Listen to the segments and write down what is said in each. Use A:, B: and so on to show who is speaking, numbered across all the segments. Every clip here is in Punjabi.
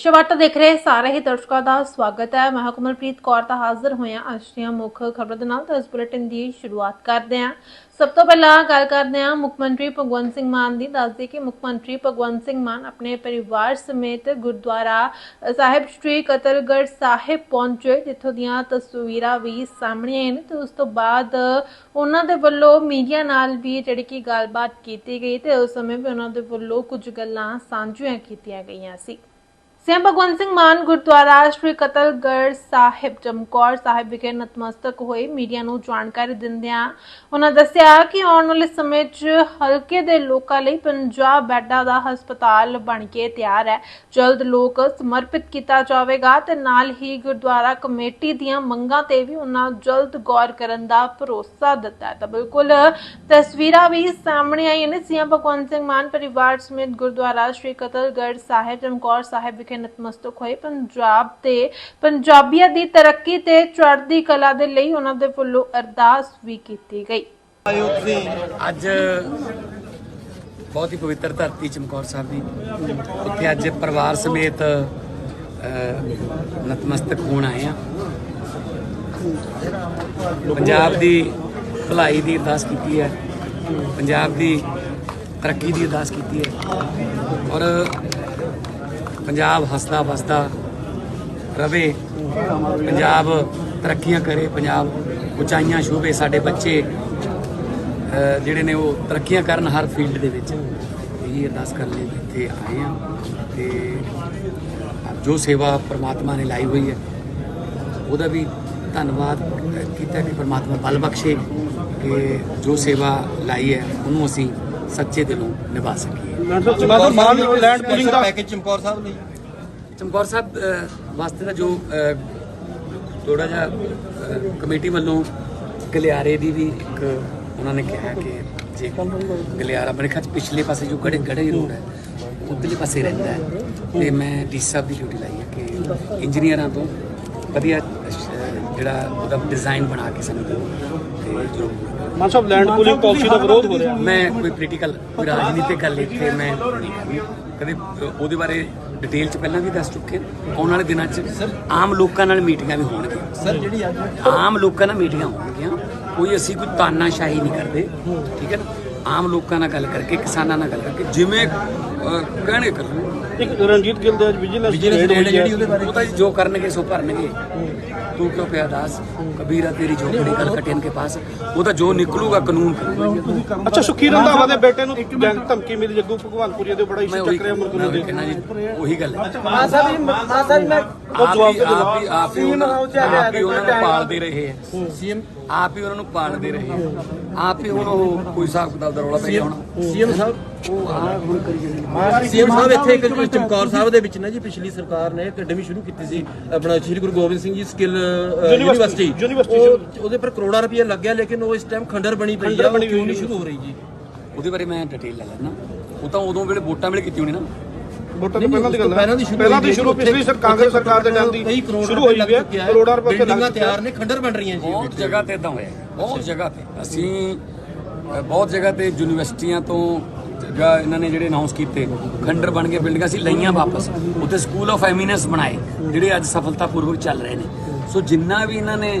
A: ਵਿਸ਼ਵਵਟ ਦੇਖ ਰਹੇ ਸਾਰੇ ਹੀ ਦਰਸ਼ਕਾਂ ਦਾ ਸਵਾਗਤ ਹੈ। ਮੈਂ ਕਮਲਪ੍ਰੀਤ ਕੌਰ ਦਾ ਹਾਜ਼ਰ ਹੋਇਆ ਅੱਜ ਦੀਆਂ ਮੁੱਖ ਖਬਰਾਂ ਦੇ ਨਾਲ। ਤਾਂ ਇਸ ਬੁਲੇਟਿਨ ਦੀ ਸ਼ੁਰੂਆਤ ਕਰਦੇ ਹਾਂ। ਸਭ ਤੋਂ ਪਹਿਲਾਂ ਗੱਲ ਕਰਦੇ ਹਾਂ ਮੁੱਖ ਮੰਤਰੀ ਭਗਵੰਤ ਸਿੰਘ ਮਾਨ ਦੀ। ਦੱਸਦੇ ਕਿ ਮੁੱਖ ਮੰਤਰੀ ਭਗਵੰਤ ਸਿੰਘ ਮਾਨ ਆਪਣੇ ਪਰਿਵਾਰ ਸਮੇਤ ਗੁਰਦੁਆਰਾ ਸਾਹਿਬ ਸ੍ਰੀ ਕਤਲਗੜ੍ਹ ਸਾਹਿਬ ਪਹੁੰਚੇ, ਜਿੱਥੋਂ ਦੀਆਂ ਤਸਵੀਰਾਂ ਵੀ ਸਾਹਮਣੇ ਆਈਆਂ ਨੇ। ਤੇ ਉਸ ਤੋਂ ਬਾਅਦ ਉਹਨਾਂ ਦੇ ਵੱਲੋਂ ਮੀਡੀਆ ਨਾਲ ਵੀ ਜਿਹੜੀ ਕਿ ਗੱਲਬਾਤ ਕੀਤੀ ਗਈ ਤੇ ਉਸ ਸਮੇਂ ਵੀ ਉਹਨਾਂ ਦੇ ਵੱਲੋਂ ਕੁਝ ਗੱਲਾਂ ਸਾਂਝੀਆਂ ਕੀਤੀਆਂ ਗਈਆਂ ਸੀ। ਸੀਐਮ ਭਗਵੰਤ ਸਿੰਘ ਮਾਨ ਗੁਰਦੁਆਰਾ ਸ਼੍ਰੀ ਕਤਲਗੜ੍ਹ ਸਾਹਿਬ ਚਮਕੌਰ ਸਾਹਿਬ ਵਿਖੇ ਨਤਮਸਤਕ ਹੋਏ। ਮੀਡੀਆ ਨੂੰ ਜਾਣਕਾਰੀ ਦਿੰਦਿਆਂ ਉਹਨਾਂ ਦੱਸਿਆ ਕਿ ਆਉਣ ਵਾਲੇ ਸਮੇਂ 'ਚ ਹਲਕੇ ਦੇ ਲੋਕਾਂ ਲਈ 50 ਬੈੱਡਾਂ ਦਾ ਹਸਪਤਾਲ ਬਣ ਕੇ ਤਿਆਰ ਹੈ। ਜਲਦ ਲੋਕ ਸਮਰਪਿਤ ਕੀਤਾ ਜਾਵੇਗਾ ਤੇ ਨਾਲ ਹੀ ਗੁਰਦੁਆਰਾ ਕਮੇਟੀ ਦੀਆਂ ਮੰਗਾਂ ਤੇ ਵੀ ਉਹਨਾਂ ਜਲਦ ਗੌਰ ਕਰਨ ਦਾ ਭਰੋਸਾ ਦਿੱਤਾ ਤਾਂ ਬਿਲਕੁਲ ਤਸਵੀਰਾਂ ਵੀ ਸਾਹਮਣੇ ਆਈਆਂ ਨੇ। ਸੀਐਮ ਭਗਵੰਤ ਸਿੰਘ ਮਾਨ ਪਰਿਵਾਰ ਸਮੇਤ ਗੁਰਦੁਆਰਾ ਸ਼੍ਰੀ ਕਤਲਗੜ੍ਹ ਸਾਹਿਬ ਚਮਕੌਰ ਸਾਹਿਬ ਵਿਖੇ ਨਤਮਸਤਕ ਹੋਏ। ਪੰਜਾਬ ਤੇ ਪੰਜਾਬੀਆਂ ਦੀ ਤਰੱਕੀ ਤੇ ਚੜ੍ਹਦੀ ਕਲਾ ਦੇ ਲਈ ਉਹਨਾਂ ਦੇ ਵੱਲੋਂ ਅਰਦਾਸ ਵੀ ਕੀਤੀ ਗਈ।
B: ਅੱਜ ਬਹੁਤ ਹੀ ਪਵਿੱਤਰ ਧਰਤੀ ਚਮਕੌਰ ਸਾਹਿਬ ਦੀ। ਉੱਥੇ ਅੱਜ ਪਰਿਵਾਰ ਸਮੇਤ ਨਤਮਸਤਕ ਹੋਣ ਆਏ ਆ ਪੰਜਾਬ ਦੀ ਭਲਾਈ ਦੀ ਅਰਦਾਸ ਕੀਤੀ ਹੈ। ਪੰਜਾਬ ਦੀ ਤਰੱਕੀ ਦੀ ਅਰਦਾਸ ਕੀਤੀ ਹੈ। ਔਰ ਪੰਜਾਬ ਹੱਸਦਾ ਵਸਦਾ ਰਵੇ, ਪੰਜਾਬ ਤਰੱਕੀਆਂ ਕਰੇ, ਪੰਜਾਬ ਉਚਾਈਆਂ ਛੂਹੇ ਸਾਡੇ ਬੱਚੇ ਜਿਹੜੇ ਨੇ ਉਹ ਤਰੱਕੀਆਂ ਕਰਨ ਹਰ ਫੀਲਡ ਦੇ ਵਿੱਚ। ਇਹ ਅਰਦਾਸ ਕਰਨ ਲਈ ਇੱਥੇ ਆਏ ਆ ਤੇ ਜੋ ਸੇਵਾ ਪ੍ਰਮਾਤਮਾ ਨੇ ਲਾਈ ਹੋਈ ਹੈ, ਉਹਦਾ ਵੀ ਧੰਨਵਾਦ ਕੀਤਾ ਕਿ ਪ੍ਰਮਾਤਮਾ ਬਲ ਬਖਸ਼ੇ ਕਿ ਜੋ ਸੇਵਾ ਲਾਈ ਹੈ, ਉਹਨੂੰ ਅਸੀਂ ਸੱਚੇ ਦਿਲੋਂ ਨਿਭਾ ਸਕੀਏ।
C: ਚਮਕੌਰ ਸਾਹਿਬ ਲਈ ਲੈਂਡ ਪੂਲਿੰਗ ਦਾ
D: ਪੈਕੇਜ ਚਮਕੌਰ ਸਾਹਿਬ ਲਈ।
B: ਚਮਕੌਰ ਸਾਹਿਬ ਅਹ, ਵਾਸਤੇ ਦਾ ਜੋ ਥੋੜਾ ਜਿਹਾ ਕਮੇਟੀ ਵੱਲੋਂ ਗਲਿਆਰੇ ਦੀ ਵੀ ਇੱਕ ਉਹਨਾਂ ਨੇ ਕਿਹਾ ਕਿ ਜੇ ਗਲਿਆਰਾ ਮੇਰੇ ਖਿਆਲ ਪਿਛਲੇ ਪਾਸੇ ਜੋ ਗੜੇ ਗੜੇ ਰੋਡ ਹੈ ਉਧਰਲੇ ਪਾਸੇ ਰਹਿੰਦਾ ਹੈ। ਤੇ ਮੈਂ ਡੀ ਸਾਹਿਬ ਦੀ ਡਿਊਟੀ ਲਾਈ ਹੈ ਕਿ ਇੰਜੀਨੀਅਰਾਂ ਤੋਂ ਵਧੀਆ ਜਿਹੜਾ ਉਹਦਾ ਡਿਜ਼ਾਈਨ ਬਣਾ ਕੇ ਸਾਨੂੰ ਦਿਓ। ਤੇ ਜੋ
C: Mann Sahib land pooling policy ਦਾ ਵਿਰੋਧ ਹੋ ਰਿਹਾ।
B: ਮੈਂ ਕੋਈ ਪੋਲੀਟੀਕਲ ਕੋਈ ਰਾਜਨੀਤਿਕ ਗੱਲ ਇੱਥੇ ਮੈਂ ਕਦੇ ਉਹਦੇ ਬਾਰੇ ਡਿਟੇਲ ਚ ਪਹਿਲਾਂ ਵੀ ਦੱਸ ਚੁੱਕੇ ਹਾਂ। ਆਉਣ ਵਾਲੇ ਦਿਨਾਂ ਚ ਆਮ ਲੋਕਾਂ ਨਾਲ ਮੀਟਿੰਗਾਂ ਵੀ ਹੋਣਗੀਆਂ।
D: ਸਰ ਜਿਹੜੀ ਅੱਜ
B: ਆਮ ਲੋਕਾਂ ਨਾਲ ਮੀਟਿੰਗਾਂ ਹੋਣਗੀਆਂ। ਕੋਈ ਅਸੀਂ ਕੋਈ ਤਾਨਾਸ਼ਾਹੀ ਨਹੀਂ ਕਰਦੇ ਠੀਕ ਹੈ ਨਾ? ਆਮ ਲੋਕਾਂ ਨਾਲ ਗੱਲ ਕਰਕੇ ਕਿਸਾਨਾਂ ਨਾਲ ਗੱਲ ਕਰਕੇ ਜਿਵੇਂ ਕਹਿਣੇ ਕਰਨ
C: ਇੱਕ ਰਣਜੀਤ ਗਿੱਲ ਦੇ ਵਿਜੀਲੈਂਸ
D: ਵਿਜੀਲੈਂਸ ਰੇਡ ਜਿਹੜੀ ਉਹਦੇ ਬਾਰੇ
B: ਉਹ ਤਾਂ ਜੀ ਜੋ ਕਰਨਗੇ ਸੋ ਭਰਨਗੇ। ਤੂੰ ਕਿਉਂ ਪਿਆ ਦਾਸ? ਕਬੀਰਾ ਤੇਰੀ ਝੋਪੜੀ ਕਲ ਕਟੇਨ ਕੇ ਪਾਸ। ਉਹ ਤਾਂ ਜੋ ਨਿਕਲੂਗਾ ਕਾਨੂੰਨ
C: ਅੱਛਾ ਸੁਖੀ ਰੰਧਾਵਾ ਦੇ ਬੇਟੇ ਨੂੰ ਜੰਗ ਧਮਕੀ ਮਿਲੀ ਜੱਗੂ ਭਗਵਾਨਪੁਰੀਆ ਦੇ ਬੜਾ ਇਸ਼ੂ
B: ਉਹੀ
C: ਚੱਕ ਰਿਹਾ ਮੁਰਗੂ
B: ਉਹੀ
C: ਦੇ।
B: ਕਹਿਣਾ ਜੀ ਉਹੀ ਗੱਲ ਹੈ।
E: ਮਾਂ ਸਾਹਿਬ ਜੀ ਮਾਂ ਸਾਹਿਬ ਮੈਂ
B: ਆਪ ਹੀ ਆਪ ਹੀ ਆਪ ਹੀ ਉਹਨਾਂ ਆਪ ਹੀ ਉਹਨਾਂ ਨੂੰ ਪਾਲਦੇ ਰਹੇ ਹੈ।
D: ਸੀਐਮ
B: ਆਪ ਹੀ ਉਹਨਾਂ ਨੂੰ ਪਾਲਦੇ ਰਹੇ। ਹੈ ਆਪ ਹੀ ਹੁਣ ਉਹ ਕੋਈ ਹਿਸਾਬ ਕਿਤਾਬ ਦਾ ਰੌਲਾ ਪੈ ਗਿਆ ਹੁਣ।
D: ਸੀਐਮ ਸਾਹਿਬ?
B: ਉਹ ਆ ਹੁਣ ਕਰੀ ਜਾਂਦੇ ਨੇ।
D: ਸੀਐਮ ਸਾਹਿਬ ਇੱਥੇ ਇੱਕ ਚਮਕੌਰ ਸਾਹਿਬ ਦੇ ਵਿੱਚ ਨਾ ਜੀ ਪਿਛਲੀ ਸਰਕਾਰ ਨੇ ਅਕੈਡਮੀ ਸ਼ੁਰੂ ਕੀਤੀ ਸੀ ਆਪਣਾ Shri Guru Gobind Singh ji skill university.
C: University
D: ਉਹ- ਉਹਦੇ ਪਰ ਕਰੋੜਾਂ ਰੁਪਏ ਲੱਗਿਆ ਲੇਕਿਨ ਉਹ ਇਸ ਟਾਈਮ ਖੰਡਰ ਬਣੀ ਪਈ ਆ ਉਹ ਕਿਉਂ ਨਹੀਂ ਸ਼ੁਰੂ ਹੋ ਰਹੀ ਜੀ?
B: ਉਹਦੇ ਬਾਰੇ ਮੈਂ ਡਿਟੇਲ ਲੈ ਲੈਣਾ ਉਹ ਤਾਂ ਉਦੋਂ ਵੇਲੇ ਵੋਟਾਂ ਵੇਲੇ ਕੀਤੀ ਹੋਣੀ ਨਾ।
C: ਵੋਟਾਂ ਤੋਂ ਪਹਿਲਾਂ ਦੀ ਗੱਲ ਹੈ।
D: ਪਹਿਲਾਂ ਦੀ ਸ਼ੁਰੂ
C: ਪਹਿਲਾਂ ਦੀ
D: ਹੋਈ
C: ਸ਼ੁਰੂ
D: ਹੈ।
C: ਪਿਛਲੀ ਸਰ ਕਾਂਗਰਸ ਸਰਕਾਰ ਦੇ ਟਾਈਮ ਦੀ ਸ਼ੁਰੂ ਹੋਈ
D: ਲੱਗ
C: ਹੈ
D: ਚੁੱਕਿਆ
C: ਕਰੋੜਾਂ ਰੁਪਏ ਤੇ ਲੱਗ
D: ਤਿਆਰ ਨੇ ਖੰਡਰ ਬਣ ਰਹੀਆਂ ਜੀ।
B: ਬਹੁਤ ਜਗ੍ਹਾ ਤੇ ਇਦਾਂ ਹੋਇਆ। ਬਹੁਤ ਜਗ੍ਹਾ ਤੇ। ਅਸੀਂ ਬਹੁਤ ਜਗ੍ਹਾ ਤੇ ਯੂਨੀਵਰਸਿਟੀਆਂ ਤੋਂ ਜਗ੍ਹਾ ਇਹਨਾਂ ਨੇ ਜਿਹੜੇ ਅਨਾਉਂਸ ਕੀਤੇ ਖੰਡਰ ਬਣ ਕੇ ਬਿਲਡਿੰਗਾਂ ਸੀ ਲਈਆਂ ਵਾਪਸ। ਉੱਥੇ ਸਕੂਲ ਆਫ ਐਮੀਨੈਂਸ ਬਣਾਏ ਜਿਹੜੇ ਅੱਜ ਸਫਲਤਾਪੂਰਵਕ ਚੱਲ ਰਹੇ ਨੇ। ਸੋ ਜਿੰਨਾ ਵੀ ਇਹਨਾਂ ਨੇ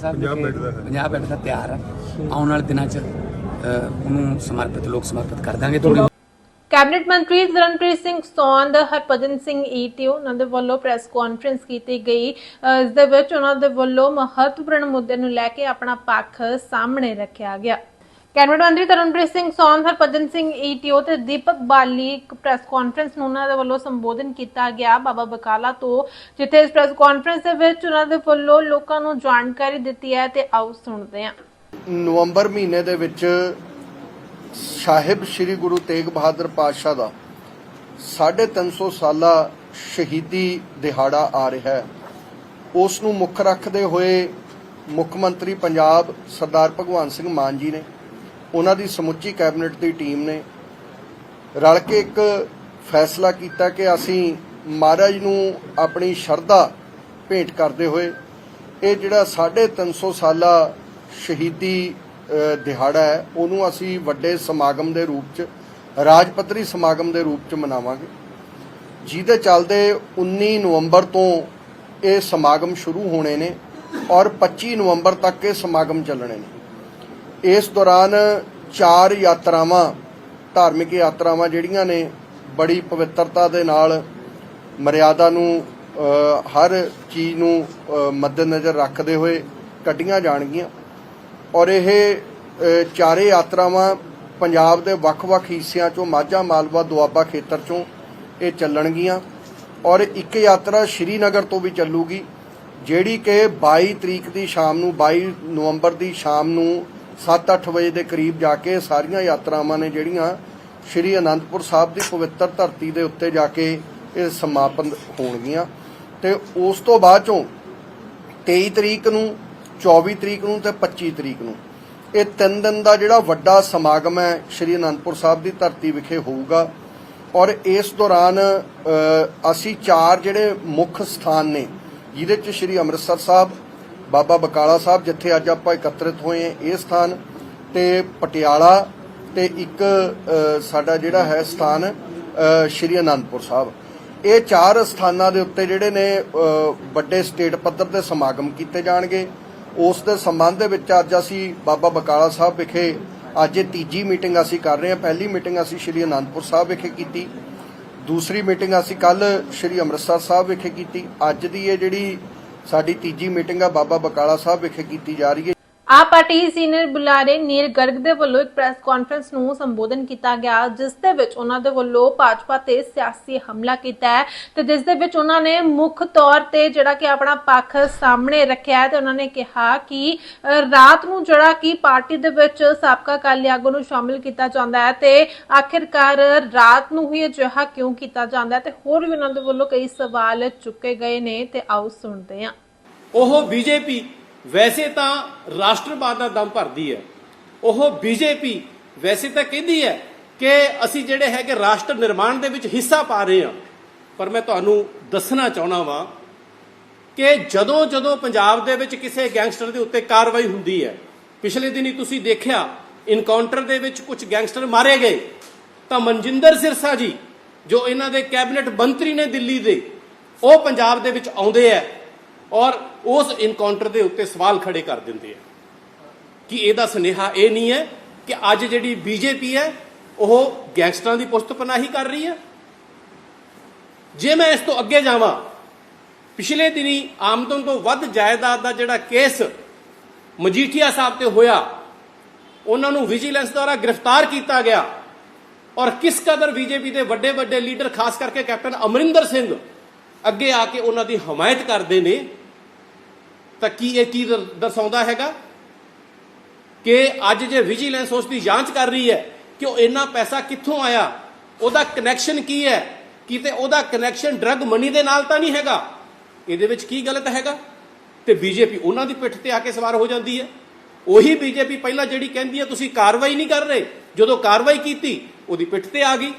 B: ਸਾਹਿਬ ਨੇ ਕਿ 50 ਬੈੱਡ ਦਾ ਤਿਆਰ ਹੈ ਆਉਣ ਵਾਲੇ ਦਿਨਾਂ 'ਚ ਉਹਨੂੰ ਸਮਰਪਿਤ ਲੋਕ ਸਮਰਪਿਤ ਕਰ ਦਾਂਗੇ ਥੋੜੇ
A: ਕੈਬਨਿਟ ਮੰਤਰੀ ਧਰਮਪ੍ਰੀਤ ਸਿੰਘ ਸੌਂਦ ਹਰਭਜਨ ਸਿੰਘ ਈਟੀਓ ਉਹਨਾਂ ਦੇ ਵੱਲੋਂ ਪ੍ਰੈਸ ਕਾਨਫਰੰਸ ਕੀਤੀ ਗਈ। ਇਸ ਦੇ ਵਿੱਚ ਉਹਨਾਂ ਦੇ ਵੱਲੋਂ ਮਹੱਤਵਪੂਰਨ ਮੁੱਦੇ ਨੂੰ ਲੈ ਕੇ ਆਪਣਾ ਪੱਖ ਸਾਹਮਣੇ ਰੱਖਿਆ ਗਿਆ। ਕੈਬਨਿਟ ਮੰਤਰੀ ਤਰਨਪ੍ਰੀਤ ਸਿੰਘ ਸੌਂਦ ਹਰਭਜਨ ਸਿੰਘ ਈਟੀਓ ਤੇ ਦੀਪਕ ਬਾਲੀ ਇੱਕ ਪ੍ਰੈਸ ਕਾਨਫਰੰਸ ਨੂੰ ਉਹਨਾਂ ਦੇ ਵੱਲੋਂ ਸੰਬੋਧਨ ਕੀਤਾ ਗਿਆ ਬਾਬਾ ਬਕਾਲਾ ਤੋਂ, ਜਿੱਥੇ ਇਸ ਪ੍ਰੈਸ ਕਾਨਫਰੰਸ ਦੇ ਵਿੱਚ ਉਹਨਾਂ ਦੇ ਵੱਲੋਂ ਲੋਕਾਂ ਨੂੰ ਜਾਣਕਾਰੀ ਦਿੱਤੀ ਹੈ ਤੇ ਆਓ ਸੁਣਦੇ ਹਾਂ।
F: ਨਵੰਬਰ ਮਹੀਨੇ ਦੇ ਵਿੱਚ ਸਾਹਿਬ ਸ੍ਰੀ ਗੁਰੂ ਤੇਗ ਬਹਾਦਰ ਪਾਤਸ਼ਾਹ ਦਾ 350 ਸਾਲਾ ਸ਼ਹੀਦੀ ਦਿਹਾੜਾ ਆ ਰਿਹਾ ਹੈ। ਉਸ ਨੂੰ ਮੁੱਖ ਰੱਖਦੇ ਹੋਏ ਮੁੱਖ ਮੰਤਰੀ ਪੰਜਾਬ ਸਰਦਾਰ ਭਗਵੰਤ ਸਿੰਘ ਮਾਨ ਜੀ ਨੇ ਉਹਨਾਂ ਦੀ ਸਮੁੱਚੀ ਕੈਬਨਿਟ ਦੀ ਟੀਮ ਨੇ ਰਲ ਕੇ ਇੱਕ ਫੈਸਲਾ ਕੀਤਾ ਕਿ ਅਸੀਂ ਮਹਾਰਾਜ ਨੂੰ ਆਪਣੀ ਸ਼ਰਧਾ ਭੇਂਟ ਕਰਦੇ ਹੋਏ ਇਹ ਜਿਹੜਾ 350 ਸਾਲਾ ਸ਼ਹੀਦੀ ਦਿਹਾੜਾ ਹੈ, ਉਹਨੂੰ ਅਸੀਂ ਵੱਡੇ ਸਮਾਗਮ ਦੇ ਰੂਪ 'ਚ ਰਾਜ ਪੱਧਰੀ ਸਮਾਗਮ ਦੇ ਰੂਪ 'ਚ ਮਨਾਵਾਂਗੇ। ਜਿਹਦੇ ਚੱਲਦੇ 19 ਨਵੰਬਰ ਤੋਂ ਇਹ ਸਮਾਗਮ ਸ਼ੁਰੂ ਹੋਣੇ ਨੇ ਔਰ 25 ਨਵੰਬਰ ਤੱਕ ਇਹ ਸਮਾਗਮ ਚੱਲਣੇ ਨੇ। ਇਸ ਦੌਰਾਨ ਚਾਰ ਯਾਤਰਾਵਾਂ, ਧਾਰਮਿਕ ਯਾਤਰਾਵਾਂ ਜਿਹੜੀਆਂ ਨੇ, ਬੜੀ ਪਵਿੱਤਰਤਾ ਦੇ ਨਾਲ ਮਰਿਆਦਾ ਨੂੰ ਹਰ ਚੀਜ਼ ਨੂੰ ਮੱਦੇਨਜ਼ਰ ਰੱਖਦੇ ਹੋਏ ਕੱਢੀਆਂ ਜਾਣਗੀਆਂ। ਔਰ ਇਹ ਚਾਰੇ ਯਾਤਰਾਵਾਂ ਪੰਜਾਬ ਦੇ ਵੱਖ-ਵੱਖ ਹਿੱਸਿਆਂ ਚੋਂ, ਮਾਝਾ, ਮਾਲਵਾ, ਦੁਆਬਾ ਖੇਤਰ ਚੋਂ ਇਹ ਚੱਲਣਗੀਆਂ। ਔਰ ਇੱਕ ਯਾਤਰਾ ਸ਼੍ਰੀਨਗਰ ਤੋਂ ਵੀ ਚੱਲੂਗੀ, ਜਿਹੜੀ ਕਿ 22 ਤਰੀਕ ਦੀ ਸ਼ਾਮ ਨੂੰ 22 ਨਵੰਬਰ ਦੀ ਸ਼ਾਮ ਨੂੰ 7-8 ਵਜੇ ਦੇ ਕਰੀਬ ਜਾ ਕੇ ਸਾਰੀਆਂ ਯਾਤਰਾਵਾਂ ਨੇ ਜਿਹੜੀਆਂ ਸ਼੍ਰੀ ਅਨੰਦਪੁਰ ਸਾਹਿਬ ਦੀ ਪਵਿੱਤਰ ਧਰਤੀ ਦੇ ਉੱਤੇ ਜਾ ਕੇ ਇਹ ਸਮਾਪਨ ਹੋਣਗੀਆਂ। ਤੇ ਉਸ ਤੋਂ ਬਾਅਦ ਚੋਂ 23 ਤਰੀਕ ਨੂੰ 24 ਤਰੀਕ ਨੂੰ ਤੇ 25 ਤਰੀਕ ਨੂੰ ਇਹ ਤਿੰਨ ਦਿਨ ਦਾ ਜਿਹੜਾ ਵੱਡਾ ਸਮਾਗਮ ਹੈ ਸ਼੍ਰੀ ਅਨੰਦਪੁਰ ਸਾਹਿਬ ਦੀ ਧਰਤੀ ਵਿਖੇ ਹੋਊਗਾ। ਔਰ ਇਸ ਦੌਰਾਨ ਅਸੀਂ ਚਾਰ ਜਿਹੜੇ ਮੁੱਖ ਸਥਾਨ ਨੇ, ਜਿਹਦੇ ਚ ਸ਼੍ਰੀ ਅੰਮ੍ਰਿਤਸਰ ਸਾਹਿਬ ਬਾਬਾ ਬਕਾਲਾ ਸਾਹਿਬ, ਜਿੱਥੇ ਅੱਜ ਆਪਾਂ ਇਕੱਤਰਿਤ ਹੋਏ ਹਾਂ, ਇਹ ਸਥਾਨ ਤੇ ਪਟਿਆਲਾ ਤੇ ਇੱਕ ਸਾਡਾ ਜਿਹੜਾ ਹੈ ਸਥਾਨ ਸ਼੍ਰੀ ਅਨੰਦਪੁਰ ਸਾਹਿਬ। ਇਹ ਚਾਰ ਸਥਾਨਾਂ ਦੇ ਉੱਤੇ ਜਿਹੜੇ ਨੇ ਵੱਡੇ ਸਟੇਟ ਪੱਧਰ ਦੇ ਸਮਾਗਮ ਕੀਤੇ ਜਾਣਗੇ। ਉਸ ਦੇ ਸੰਬੰਧ ਦੇ ਵਿੱਚ ਅੱਜ ਅਸੀਂ ਬਾਬਾ ਬਕਾਲਾ ਸਾਹਿਬ ਵਿਖੇ, ਅੱਜ ਇਹ ਤੀਜੀ ਮੀਟਿੰਗ ਅਸੀਂ ਕਰ ਰਹੇ ਹਾਂ। ਪਹਿਲੀ ਮੀਟਿੰਗ ਅਸੀਂ ਸ਼੍ਰੀ ਅਨੰਦਪੁਰ ਸਾਹਿਬ ਵਿਖੇ ਕੀਤੀ। ਦੂਸਰੀ ਮੀਟਿੰਗ ਅਸੀਂ ਕੱਲ ਸ਼੍ਰੀ ਅੰਮ੍ਰਿਤਸਰ ਸਾਹਿਬ ਵਿਖੇ ਕੀਤੀ। ਅੱਜ ਦੀ ਇਹ ਜਿਹੜੀ ਸਾਡੀ ਤੀਜੀ ਮੀਟਿੰਗ ਆ ਬਾਬਾ ਬਕਾਲਾ ਸਾਹਿਬ ਵਿਖੇ ਕੀਤੀ ਜਾ ਰਹੀ ਹੈ।
A: ਆਪ ਪਾਰਟੀ ਸੀਨੀਅਰ ਬੁਲਾਰੇ ਨੀਰ ਗਰਗ ਦੇ ਵੱਲੋਂ ਇੱਕ ਪ੍ਰੈਸ ਕਾਨਫਰੰਸ ਨੂੰ ਸੰਬੋਧਨ ਕੀਤਾ ਗਿਆ, ਜਿਸ ਦੇ ਵਿੱਚ ਉਹਨਾਂ ਦੇ ਵੱਲੋਂ ਭਾਜਪਾ ਤੇ ਸਿਆਸੀ ਹਮਲਾ ਕੀਤਾ ਹੈ ਤੇ ਜਿਸ ਦੇ ਵਿੱਚ ਉਹਨਾਂ ਨੇ ਮੁੱਖ ਤੌਰ ਤੇ ਜਿਹੜਾ ਕਿ ਆਪਣਾ ਪੱਖ ਸਾਹਮਣੇ ਰੱਖਿਆ ਹੈ ਤੇ ਉਹਨਾਂ ਨੇ ਕਿਹਾ ਕਿ ਰਾਤ ਨੂੰ ਜਿਹੜਾ ਕਿ ਪਾਰਟੀ ਦੇ ਵਿੱਚ ਸਾਬਕਾ ਅਕਾਲੀ ਆਗੂ ਨੂੰ ਸ਼ਾਮਿਲ ਕੀਤਾ ਜਾਂਦਾ ਹੈ ਤੇ ਆਖਿਰਕਾਰ ਰਾਤ ਨੂੰ ਹੀ ਅਜਿਹਾ ਕਿਉਂ ਕੀਤਾ ਜਾਂਦਾ ਹੈ ਤੇ ਹੋਰ ਵੀ ਉਹਨਾਂ ਦੇ ਵੱਲੋਂ ਕਈ ਸਵਾਲ ਚੁੱਕੇ ਗਏ ਨੇ ਤੇ ਆਓ ਸੁਣਦੇ ਹਾਂ।
G: ਉਹ ਬੀਜੇਪੀ ਵੈਸੇ ਤਾਂ ਰਾਸ਼ਟਰਵਾਦ ਦਾ ਦਮ ਭਰਦੀ ਹੈ। ਉਹ ਬੀਜੇਪੀ ਵੈਸੇ ਤਾਂ ਕਹਿੰਦੀ ਹੈ ਕਿ ਅਸੀਂ ਜਿਹੜੇ ਹੈਗੇ ਰਾਸ਼ਟਰ ਨਿਰਮਾਣ ਦੇ ਵਿੱਚ ਹਿੱਸਾ ਪਾ ਰਹੇ ਹਾਂ। ਪਰ ਮੈਂ ਤੁਹਾਨੂੰ ਦੱਸਣਾ ਚਾਹਣਾ ਵਾਂ ਕਿ ਜਦੋਂ ਜਦੋਂ ਪੰਜਾਬ ਦੇ ਵਿੱਚ ਕਿਸੇ ਗੈਂਗਸਟਰ ਦੇ ਉੱਤੇ ਕਾਰਵਾਈ ਹੁੰਦੀ ਹੈ, ਪਿਛਲੇ ਦਿਨੀ ਤੁਸੀਂ ਦੇਖਿਆ, ਇਨਕਾਊਂਟਰ ਦੇ ਵਿੱਚ ਕੁਝ ਗੈਂਗਸਟਰ ਮਾਰੇ ਗਏ। ਤਾਂ ਮਨਜਿੰਦਰ ਸਿਰਸਾ ਜੀ, ਜੋ ਇਹਨਾਂ ਦੇ ਕੈਬਨਿਟ ਮੰਤਰੀ ਨੇ ਦਿੱਲੀ ਦੇ, ਉਹ ਪੰਜਾਬ ਦੇ ਵਿੱਚ ਆਉਂਦੇ ਆ ਔਰ ਉਸ ਇਨਕਾਊਂਟਰ ਦੇ ਉੱਤੇ ਸਵਾਲ ਖੜੇ ਕਰ ਦਿੰਦੇ ਆ ਕਿ ਇਹਦਾ ਸੁਨੇਹਾ ਇਹ ਨਹੀਂ ਹੈ ਕਿ ਅੱਜ ਜਿਹੜੀ ਬੀਜੇਪੀ ਹੈ, ਉਹ ਗੈਂਗਸਟਰਾਂ ਦੀ ਪੁਸਤ ਪਨਾਹੀ ਕਰ ਰਹੀ ਹੈ। ਜੇ ਮੈਂ ਇਸ ਤੋਂ ਅੱਗੇ ਜਾਵਾਂ, ਪਿਛਲੇ ਦਿਨੀ ਆਮਦਨ ਤੋਂ ਵੱਧ ਜਾਇਦਾਦ ਦਾ ਜਿਹੜਾ ਕੇਸ ਮਜੀਠੀਆ ਸਾਹਿਬ ਤੇ ਹੋਇਆ, ਉਹਨਾਂ ਨੂੰ ਵਿਜੀਲੈਂਸ ਦੁਆਰਾ ਗ੍ਰਿਫਤਾਰ ਕੀਤਾ ਗਿਆ ਔਰ ਕਿਸ ਕਦਰ ਬੀਜੇਪੀ ਦੇ ਵੱਡੇ ਵੱਡੇ ਲੀਡਰ, ਖਾਸ ਕਰਕੇ ਕੈਪਟਨ ਅਮਰਿੰਦਰ ਸਿੰਘ ਅੱਗੇ ਆ ਕੇ ਉਹਨਾਂ ਦੀ ਹਮਾਇਤ ਕਰਦੇ ਨੇ ਤਾਂ ਕੀ ਇਹ ਕੀ ਦਰਸਾਉਂਦਾ ਹੈਗਾ? ਕਿ ਅੱਜ ਜੇ ਵਿਜੀਲੈਂਸ ਉਸ ਦੀ ਜਾਂਚ ਕਰ ਰਹੀ ਹੈ ਕਿ ਉਹ ਇੰਨਾ ਪੈਸਾ ਕਿੱਥੋਂ ਆਇਆ, ਉਹਦਾ ਕਨੈਕਸ਼ਨ ਕੀ ਹੈ? ਕਿਤੇ ਉਹਦਾ ਕਨੈਕਸ਼ਨ ਡਰੱਗ ਮਨੀ ਦੇ ਨਾਲ ਤਾਂ ਨਹੀਂ ਹੈਗਾ? ਇਹਦੇ ਵਿੱਚ ਕੀ ਗਲਤ ਹੈਗਾ? ਤੇ ਬੀਜੇਪੀ ਉਹਨਾਂ ਦੀ ਪਿੱਠ ਤੇ ਆ ਕੇ ਸਵਾਰ ਹੋ ਜਾਂਦੀ ਹੈ। ਉਹੀ ਬੀਜੇਪੀ ਪਹਿਲਾਂ ਜਿਹੜੀ ਕਹਿੰਦੀ ਹੈ, ਤੁਸੀਂ ਕਾਰਵਾਈ ਨਹੀਂ ਕਰ ਰਹੇ। ਜਦੋਂ ਕਾਰਵਾਈ ਕੀਤੀ, ਉਹਦੀ ਪਿੱਠ ਤੇ ਆ ਗਈ।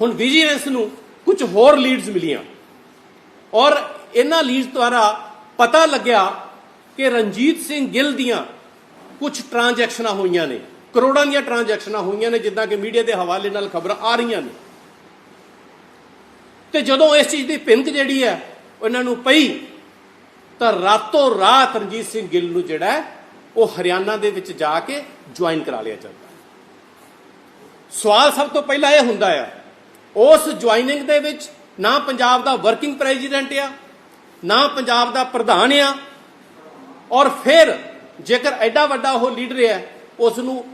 G: ਹੁਣ ਵਿਜੀਲੈਂਸ ਨੂੰ ਕੁਝ ਹੋਰ ਲੀਡਸ ਮਿਲੀਆਂ। ਔਰ ਇਹਨਾਂ ਲੀਡਸ ਦੁਆਰਾ ਪਤਾ ਲੱਗਿਆ ਕਿ ਰਣਜੀਤ ਸਿੰਘ ਗਿੱਲ ਦੀਆਂ ਕੁਝ ਟ੍ਰਾਂਜੈਕਸ਼ਨਾਂ ਹੋਈਆਂ ਨੇ। ਕਰੋੜਾਂ ਦੀਆਂ ਟ੍ਰਾਂਜੈਕਸ਼ਨਾਂ ਹੋਈਆਂ ਨੇ, ਜਿੱਦਾਂ ਕਿ ਮੀਡੀਆ ਦੇ ਹਵਾਲੇ ਨਾਲ ਖਬਰਾਂ ਆ ਰਹੀਆਂ ਨੇ। ਤੇ ਜਦੋਂ ਇਸ ਚੀਜ਼ ਦੀ ਭਿੰਕ ਜਿਹੜੀ ਹੈ, ਉਹਨਾਂ ਨੂੰ ਪਈ, ਤਾਂ ਰਾਤੋਂ ਰਾਤ ਰਣਜੀਤ ਸਿੰਘ ਗਿੱਲ ਨੂੰ ਜਿਹੜਾ ਉਹ ਹਰਿਆਣਾ ਦੇ ਵਿੱਚ ਜਾ ਕੇ ਜੁਆਇਨ ਕਰਾ ਲਿਆ ਜਾਂਦਾ। ਸਵਾਲ ਸਭ ਤੋਂ ਪਹਿਲਾਂ ਇਹ ਹੁੰਦਾ ਆ, ਉਸ ਜੁਆਇਨਿੰਗ ਦੇ ਵਿੱਚ ਨਾ ਪੰਜਾਬ ਦਾ ਵਰਕਿੰਗ ਪ੍ਰੈਜ਼ੀਡੈਂਟ ਆ ਨਾ ਪੰਜਾਬ ਦਾ ਪ੍ਰਧਾਨ ਆ, ਔਰ ਫਿਰ ਜੇਕਰ ਐਡਾ ਵੱਡਾ ਉਹ ਲੀਡਰ ਹੈ ਉਸ ਨੂੰ